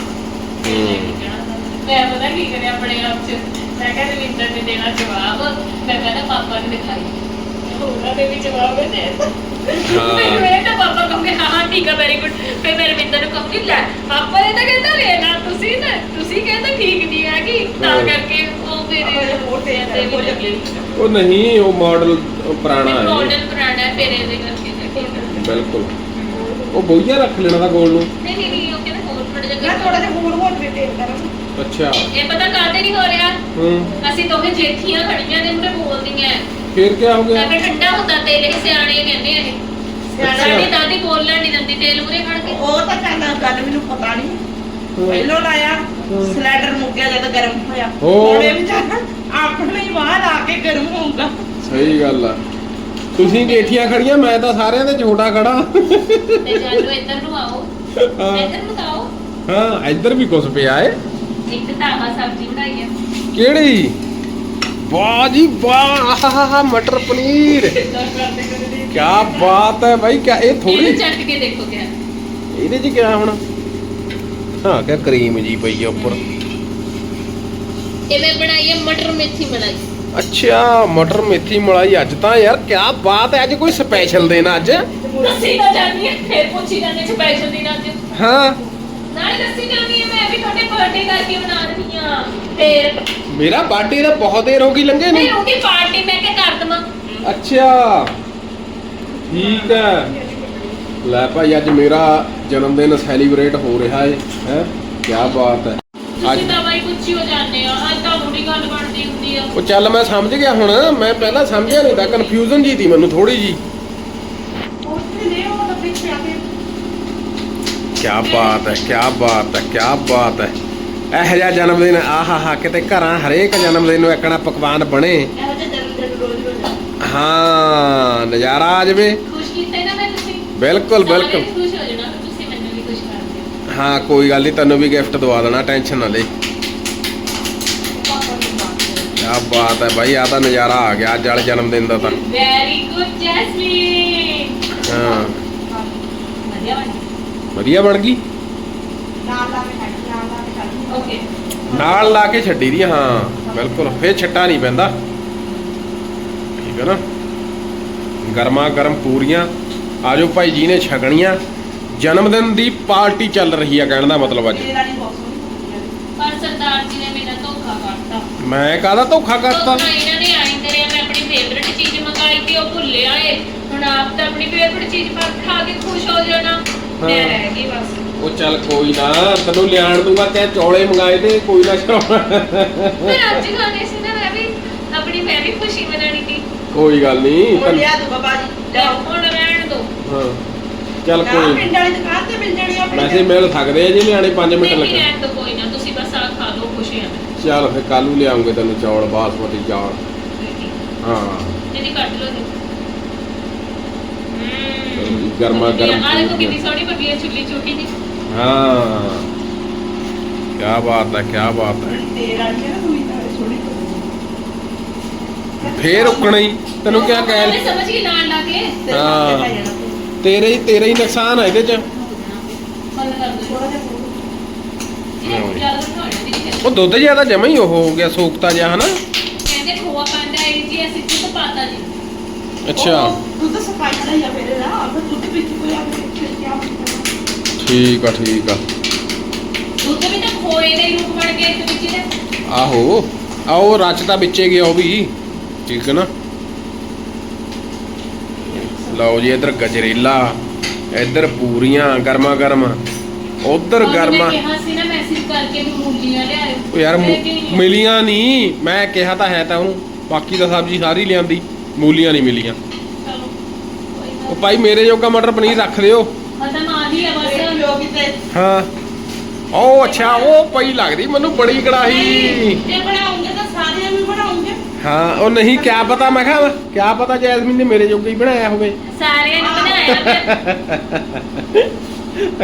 ਮੈਂ ਪਤਾ ਕੀ ਕਰਿਆ ਆਪਣੇ ਆਪ ਚ? ਮੈਂ ਕਹਿੰਦਾ ਵਿੰਦਰ ਨੇ ਦੇਣਾ ਜਵਾਬ। ਮੈਂ ਕਹਿੰਦਾ ਪਾਪਾ ਨੇ ਦਿਖਾਈ। ਉਹਨਾਂ ਦੇ ਵੀ ਜਵਾਬ ਦੇ ਹਾਂ। ਮੈਂ ਤਾਂ ਪਾਪਾ ਕਹੂੰਗੇ ਹਾਂ ਹਾਂ ਠੀਕ ਆ ਵੈਰੀ ਗੁੱਡ ਫਿਰ ਮੇਰੇ ਵਿੰਦਰ ਨੂੰ ਕਹੂੰਗੀ ਲੈ ਪਾਪਾ ਨੇ ਤਾਂ ਕਹਿੰਦਾ ਲੈਣਾ ਤੁਸੀਂ ਨਾ ਤੁਸੀਂ ਕਹਿੰਦਾ ਠੀਕ ਨਹੀਂ ਹੈਗੀ। ਤਾਂ ਹਾਂ। ਕਰਕੇ ਉਹ ਆਪਣੇ ਮੇਰੇ ਹੋਰ ਤੇ ਤੇ ਵੀ ਲੱਗੀ। ਉਹ ਨਹੀਂ ਉਹ ਮਾਡਲ ਪੁਰਾਣਾ ਹੈ। ਮਾਡਲ ਪੁਰਾਣਾ ਹੈ ਫਿਰ ਇਹਦੇ ਕਰਕੇ। ਦੇਖੋ ਬਿਲਕੁਲ। ਉਹ ਬੋਈਆ ਰੱਖ ਲੈਣਾ ਤਾਂ ਗੋਲ ਨੂੰ। ਨਹੀਂ ਨਹੀਂ ਨਹੀਂ ਉਹ ਕਹਿੰਦੇ ਹੋਰ ਥੋੜਾ ਜਿਹਾ ਮੈਂ ਥੋੜਾ ਜਿਹਾ ਹੋਰ ਹੋਰ ਰਿਟੇਲ ਕਰਾਂ। ਅੱਛਾ। ਇਹ ਪਤਾ ਕਾਹਦੇ ਨਹੀਂ ਹੋ ਰਿਹਾ? ਹੂੰ। ਅਸੀਂ ਦੋਵੇਂ ਜੇਠੀਆਂ ਖੜੀਆਂ ਨੇ ਉਹਨੇ ਬੋਲਦੀਆਂ। ਫੇਰ ਕੀ ਹੋ ਗਿਆ? ਐਵੇਂ ਠੰਡਾ ਹੁੰਦਾ ਤੇਲ ਇਹ ਸਿਆਣੇ ਕਹਿੰਦੇ ਆ ਇਹ। ਸਿਆਣੀ ਦਾਦੀ ਬੋਲਣ ਨਹੀਂ ਦਿੰਦੀ ਤੇਲ ਉਰੇ ਖੜ ਕੇ। ਉਹ ਤਾਂ ਕਹਿੰਦਾ ਗੱਲ ਮੈਨੂੰ ਪਤਾ ਨਹੀਂ। ਪਹਿਲੋਂ ਲਾਇਆ। ਸਿਲੰਡਰ ਮੁੱਕਿਆ ਜਦ ਗਰਮ ਹੋਇਆ। ਹੋ। ਉਹਨੇ ਵੀ ਜਾਣਾ ਆਪਣੇ ਹੀ ਬਾਹਰ ਆ ਕੇ ਗਰਮ ਹੋਊਗਾ। ਸਹੀ ਗੱਲ ਆ। ਤੁਸੀਂ ਜੇਠੀਆਂ ਖੜੀਆਂ ਮੈਂ ਤਾਂ ਸਾਰਿਆਂ ਦੇ ਛੋਟਾ ਖੜਾ। ਤੇ ਜਾਨੋ ਇੱਧਰ ਨੂੰ ਆਓ। ਹਾਂ। ਇੱਧਰ ਨੂੰ ਤਾਂ ਆਓ। ਹਾਂ ਇੱਧਰ ਵੀ ਕੁਝ ਪਿਆ ਏ। ਇੱਕ ਤਾਂ ਆਹ ਸਬਜ਼ੀ ਬਣਾਈ ਹੈ ਕਿਹੜੀ? ਵਾਹ ਜੀ ਵਾਹ ਆਹਾਹਾ ਮਟਰ ਪਨੀਰ। ਕੀ ਬਾਤ ਹੈ ਭਾਈ ਕਿਆ ਇਹ ਇਹਨੂੰ ਥੋੜੀ ਚੱਟ ਕੇ ਦੇਖੋ ਕਿਆ। ਇਹਦੇ ਚ ਕਿਆ ਹੁਣ? ਹਾਂ ਕਿਆ ਕਰੀਮ ਜੀ ਪਈ ਆ ਉੱਪਰ। ਇਹ ਮੈਂ ਬਣਾਈ ਹੈ ਮਟਰ ਮੇਥੀ ਮਲਾਈ। ਅੱਛਾ ਮਟਰ ਮੇਥੀ ਮਲਾਈ ਅੱਜ ਤਾਂ ਯਾਰ ਕਿਆ ਬਾਤ ਹੈ ਅੱਜ ਕੋਈ ਸਪੈਸ਼ਲ ਦਿਨ ਅੱਜ। ਦੱਸੀ ਤਾਂ ਜਾਨੀ ਹੈ ਫਿਰ ਪੁੱਛੀ ਜਾਂਦੇ ਸਪੈਸ਼ਲ ਦਿਨ ਅੱਜ। ਹਾਂ। ਨਾਲੇ ਦੱਸੀ ਜਾਨੀ ਹੈ ਮੈਂ ਵੀ ਤੁਹਾਡੇ ਬਰਥਡੇ ਕਰਕੇ ਬਣਾ ਰਹੀ ਹਾਂ ਫਿਰ। ਮੇਰਾ ਬਰਥਡੇ ਦਾ ਬਹੁਤ ਦੇਰ ਹੋ ਗਈ ਲੰਘੇ ਨਹੀਂ ਨਹੀਂ ਉਹਦੀ ਪਾਰਟੀ ਮੈਂ ਕਿ ਕਰ ਦਵਾਂ। ਅੱਛਾ। ਠੀਕ ਹੈ। ਲੈ ਭਾਈ ਅੱਜ ਮੇਰਾ ਜਨਮ ਦਿਨ ਸੈਲੀਬ੍ਰੇਟ ਹੋ ਰਿਹਾ ਹੈ ਹੈ। ਕੀ ਬਾਤ ਹੈ। ਅੱਜ ਤਾਂ ਬਾਈ ਪੁੱਛੀ ਹੋ ਜਾਂਦੇ ਆ ਅੱਜ ਤਾਂ ਉਹਦੀ ਗੱਲ ਆ ਉਹ ਚੱਲ ਮੈਂ ਸਮਝ ਗਿਆ ਹੁਣ ਮੈਂ ਪਹਿਲਾਂ ਸਮਝਿਆ ਨਹੀਂ ਤਾਂ ਕਨਫਿਊਜ਼ਨ ਜੀ ਦੀ ਮੈਨੂੰ ਥੋੜੀ ਜੀ ਉੱਥੇ ਨੇ ਉਹ ਤਾਂ ਪਿੱਛੇ ਆ ਕੇ। ਕੀ ਬਾਤ ਹੈ ਕੀ ਬਾਤ ਹੈ ਕੀ ਬਾਤ ਹੈ। ਇਹ ਜਿਹਾ ਜਨਮ ਦਿਨ ਆਹਾਹਾ ਕਿਤੇ ਘਰਾਂ ਹਰੇਕ ਜਨਮ ਦਿਨ ਨੂੰ ਇੱਕਣਾ ਪਕਵਾਨ ਬਣੇ। ਹਾਂ ਨਜ਼ਾਰਾ ਆ ਜਾਵੇ। ਖੁਸ਼ ਕੀਤੇ ਨਾ ਮੈਂ ਤੁਸੀਂ। ਬਿਲਕੁਲ ਬਿਲਕੁਲ। ਖੁਸ਼ ਹੋ ਜਾਣਾ ਤੇ ਤੁਸੀਂ ਮੈਨੂੰ ਵੀ ਖੁਸ਼ ਕਰ ਦਿਓ। ਹਾਂ ਕੋਈ ਗੱਲ ਨਹੀਂ ਤੈਨੂੰ ਵੀ ਗਿਫਟ ਦਵਾ ਦੇਣਾ ਟੈਨਸ਼ਨ ਨਾ ਲੈ। ਹੈ ਭਾਈ ਆ ਤਾਂ ਨਜ਼ਾਰਾ ਆ ਗਿਆ ਅੱਜ ਵਾਲੇ ਜਨਮ ਦਿਨ ਦਾ ਤਾਂ। ਵੈਰੀ ਗੁੱਡ ਜੈਸਮੀਨ ਹਾਂ। ਵਧੀਆ ਬਣ ਵਧੀਆ ਬਣ ਗਈ? ਨਾਲ ਲਾ ਕੇ ਖਾਈ ਨਾਲ ਲਾ ਕੇ ਖਾਈ ਓਕੇ ਨਾਲ ਲਾ ਕੇ ਛੱਡੀ ਦੀ ਆ, ਹਾਂ ਬਿਲਕੁਲ। ਫੇਰ ਛੱਟਾ ਨਹੀਂ ਪੈਂਦਾ। ਠੀਕ ਹੈ ਨਾ? ਗਰਮਾ ਗਰਮ ਪੂਰੀਆਂ। ਆਜੋ ਭਾਈ ਜੀ ਨੇ ਛਕਣੀਆਂ। ਜਨਮ ਦਿਨ ਦੀ ਪਾਰਟੀ ਚੱਲ ਰਹੀ ਆ ਕਹਿਣ ਦਾ ਮਤਲਬ ਅੱਜ। ਮੇਰੇ ਨਾਲ ਹੀ ਬਹੁਤ ਸੋਹਣੀ ਹੈ ਪਰ ਸਰਦਾਰ ਜੀ ਨੇ ਮੇਰਾ ਧੋਖਾ ਕਰਤਾ ਮੈਂ ਕਾਹਦਾ ਧੋਖਾ ਕਰਤਾ? ਧੋਖਾ ਇਹਨਾਂ ਨੇ ਆਈ ਕਰਿਆ ਮੈਂ ਆਪਣੀ ਫੇਵਰਿਟ ਚੀਜ਼ ਮੰਗਾਈ ਤੇ ਉਹ ਭੁੱਲੇ ਆਏ। ਹੁਣ ਆਪ ਤਾਂ ਆਪਣੀ ਫੇਵਰਿਟ ਚੀਜ਼ ਪਰ ਖਾ ਕੇ ਖੁਸ਼ ਹੋ ਜਾਣਾ। ਮੈਂ ਹਾਂ। ਰਹਿ ਗਈ ਬਸ। ਉਹ ਚੱਲ ਕੋਈ ਨਾ ਤੈਨੂੰ ਲਿਆਣ ਦੂੰਗਾ ਤੇ ਚੌਲੇ ਮੰਗਾਏ ਤੇ ਕੋਈ ਨਾ ਛਾਉਣਾ ਫਿਰ ਅੱਜ ਖਾਣੇ ਸੀ ਨਾ ਮੈਂ ਵੀ ਆਪਣੀ ਮੈਂ ਵੀ ਖੁਸ਼ੀ ਮਨਾਣੀ ਸੀ। ਕੋਈ ਗੱਲ ਨਹੀਂ ਹੁਣ ਤੈਨੂੰ- ਲਿਆ ਦੂਗਾ ਬਾਜੀ ਲੈ ਜਾਓ ਹੁਣ ਰਹਿਣ ਦੋ। ਹਾਂ ਚੱਲ ਨਾ। ਕੋਈ ਪਿੰਡ ਵਾਲੀ ਦੁਕਾਨ ਤੇ ਮਿਲ ਜਾਣੀ ਆਪਣੀ ਵੈਸੇ ਮਿਲ ਸਕਦੇ ਆ ਜੇ ਲਿਆਣੇ 5 ਮਿੰਟ ਨਹੀਂ ਲੱਗੇ ਰਹਿਣ ਦੋ ਕੋਈ ਨਾ ਤੁਸੀਂ ਬਸ ਆ ਖਾ ਲਓ ਖੁਸ਼ੀਆਂ ਨਾਲ ਚੱਲ ਫਿਰ ਕੱਲ ਨੂੰ ਲਿਆਉਂਗੇ ਤੈਨੂੰ ਚੌਲ ਬਾਸਮਤੀ ਚੌਲ ਹਾਂ। ਜਿਹਦੀ ਕੱਟ ਲਓ ਜੀ। ਗਰਮਾ ਗਰਮ ਆ ਦੇਖੋ ਕਿੰਨੀ ਸੋਹਣੀ ਪੱਕੀ ਹੈ ਚੁੱਲੀ ਚੋਟੀ ਦੀ ਹਾਂ। ਕੀ ਬਾਤ ਹੈ ਕੀ ਬਾਤ ਹੈ। ਨਾ ਦੂਈ ਤਾਂ ਥੋੜੀ ਫੇਰ ਉੱਕਣਾ ਹੀ। ਤੈਨੂੰ ਕਿਆ ਮੈਂ ਕਹਿ ਸਮਝ ਗਈ ਨਾਲ ਲਾ ਕੇ। ਹਾਂ। ਤੇਰੇ ਹੀ ਤੇਰਾ ਹੀ ਨੁਕਸਾਨ ਹੈ ਇਹਦੇ ਚ। ਬੰਦ ਕਰ ਦੋ ਥੋੜਾ ਜਿਹਾ ਲਓ ਹੋਰ। ਇਹ ਜ਼ਿਆਦਾ ਬਣਾਉਣਾ ਨਹੀਂ ਉਹ ਦੁੱਧ ਜ਼ਿਆਦਾ ਜਮਾ ਹੀ ਉਹ ਹੋ ਗਿਆ ਸੋਕਤਾ ਜਿਹਾ ਹਨਾ? ਕਹਿੰਦੇ ਖੋਆ ਪਾਉਂਦਾ ਹੈ ਜੀ ਅਸੀਂ ਦੁੱਧ ਪਾਤਾ ਜੀ। ਅੱਛਾ। ਉਹ ਦੁੱਧ ਸਫ਼ਾਈ ਦਾ ਹੀ ਆ ਮੇਰੇ ਨਾਲ। ਫਿਰ ਦੁੱਧ ਵਿੱਚ ਕੋਈ ਆ ਕੇ ਫਿਰ ਕੀ ਆ ਠੀਕ ਆ ਠੀਕ ਆ। ਦੁੱਧ ਵੀ ਤਾਂ ਖੋਏ ਦਾ ਰੂਪ ਬਣ ਗਿਆ ਇੱਕ ਵਿੱਚ ਦੇ ਆਹੋ। ਆਓ ਰਚ ਤਾਂ ਵਿੱਚੇ ਗਿਆ ਉਹ ਵੀ। ਠੀਕ ਹੈ ਨਾ? ਲਓ ਜੀ ਇਧਰ ਗਜਰੇਲਾ ਇਧਰ ਪੂਰੀਆਂ ਗਰਮਾ ਗਰਮ ਉਧਰ ਗਰਮਾ ਕਿਹਾ ਸੀ ਨਾ ਮੈਸੇਜ ਕਰਕੇ ਵੀ ਮੂਲੀਆਂ ਲਿਆਇਓ ਉਹ ਯਾਰ ਮੁ- ਲੈ ਕੇ ਨਹੀਂ ਆਏ। ਮਿਲੀਆਂ ਨਹੀਂ ਮੈਂ ਕਿਹਾ ਤਾਂ ਹੈ ਤਾਂ ਉਹਨੂੰ। ਬਾਕੀ ਤਾਂ ਸਬਜ਼ੀ ਸਾਰੀ ਲਿਆਂਦੀ। ਮੂਲੀਆਂ ਨਹੀਂ ਮਿਲੀਆਂ। ਚਲੋ ਕੋਈ ਉਹ ਭਾਈ ਮੇਰੇ ਜੋਗਾ ਮਟਰ ਪਨੀਰ ਰੱਖ ਦਿਓ ਖਤਮ ਆ ਗਈ ਆ ਬਸ। ਲੋਗੀ ਤੇ ਹਾਂ। ਉਹ ਅੱਛਾ ਉਹ ਪਈ ਲੱਗਦੀ। ਮੈਨੂੰ ਬੜੀ ਕੜਾਹੀ। ਤੇ ਬਣਾਉਂਗੇ ਤਾਂ ਸਾਰਿਆਂ ਨੂੰ ਬਣਾਉਂਗੇ। ਹਾਂ ਉਹ ਨਹੀਂ ਕਿਆ ਪਤਾ? ਮੈਂ ਕਿਹਾ ਕਿਆ ਪਤਾ ਜੈਸਮੀਨ ਨੇ ਮੇਰੇ ਜੋਗਾ ਹੀ ਬਣਾਇਆ ਹੋਵੇ। ਸਾਰਿਆਂ ਨੇ ਬਣਾਇਆ ਫਿਰ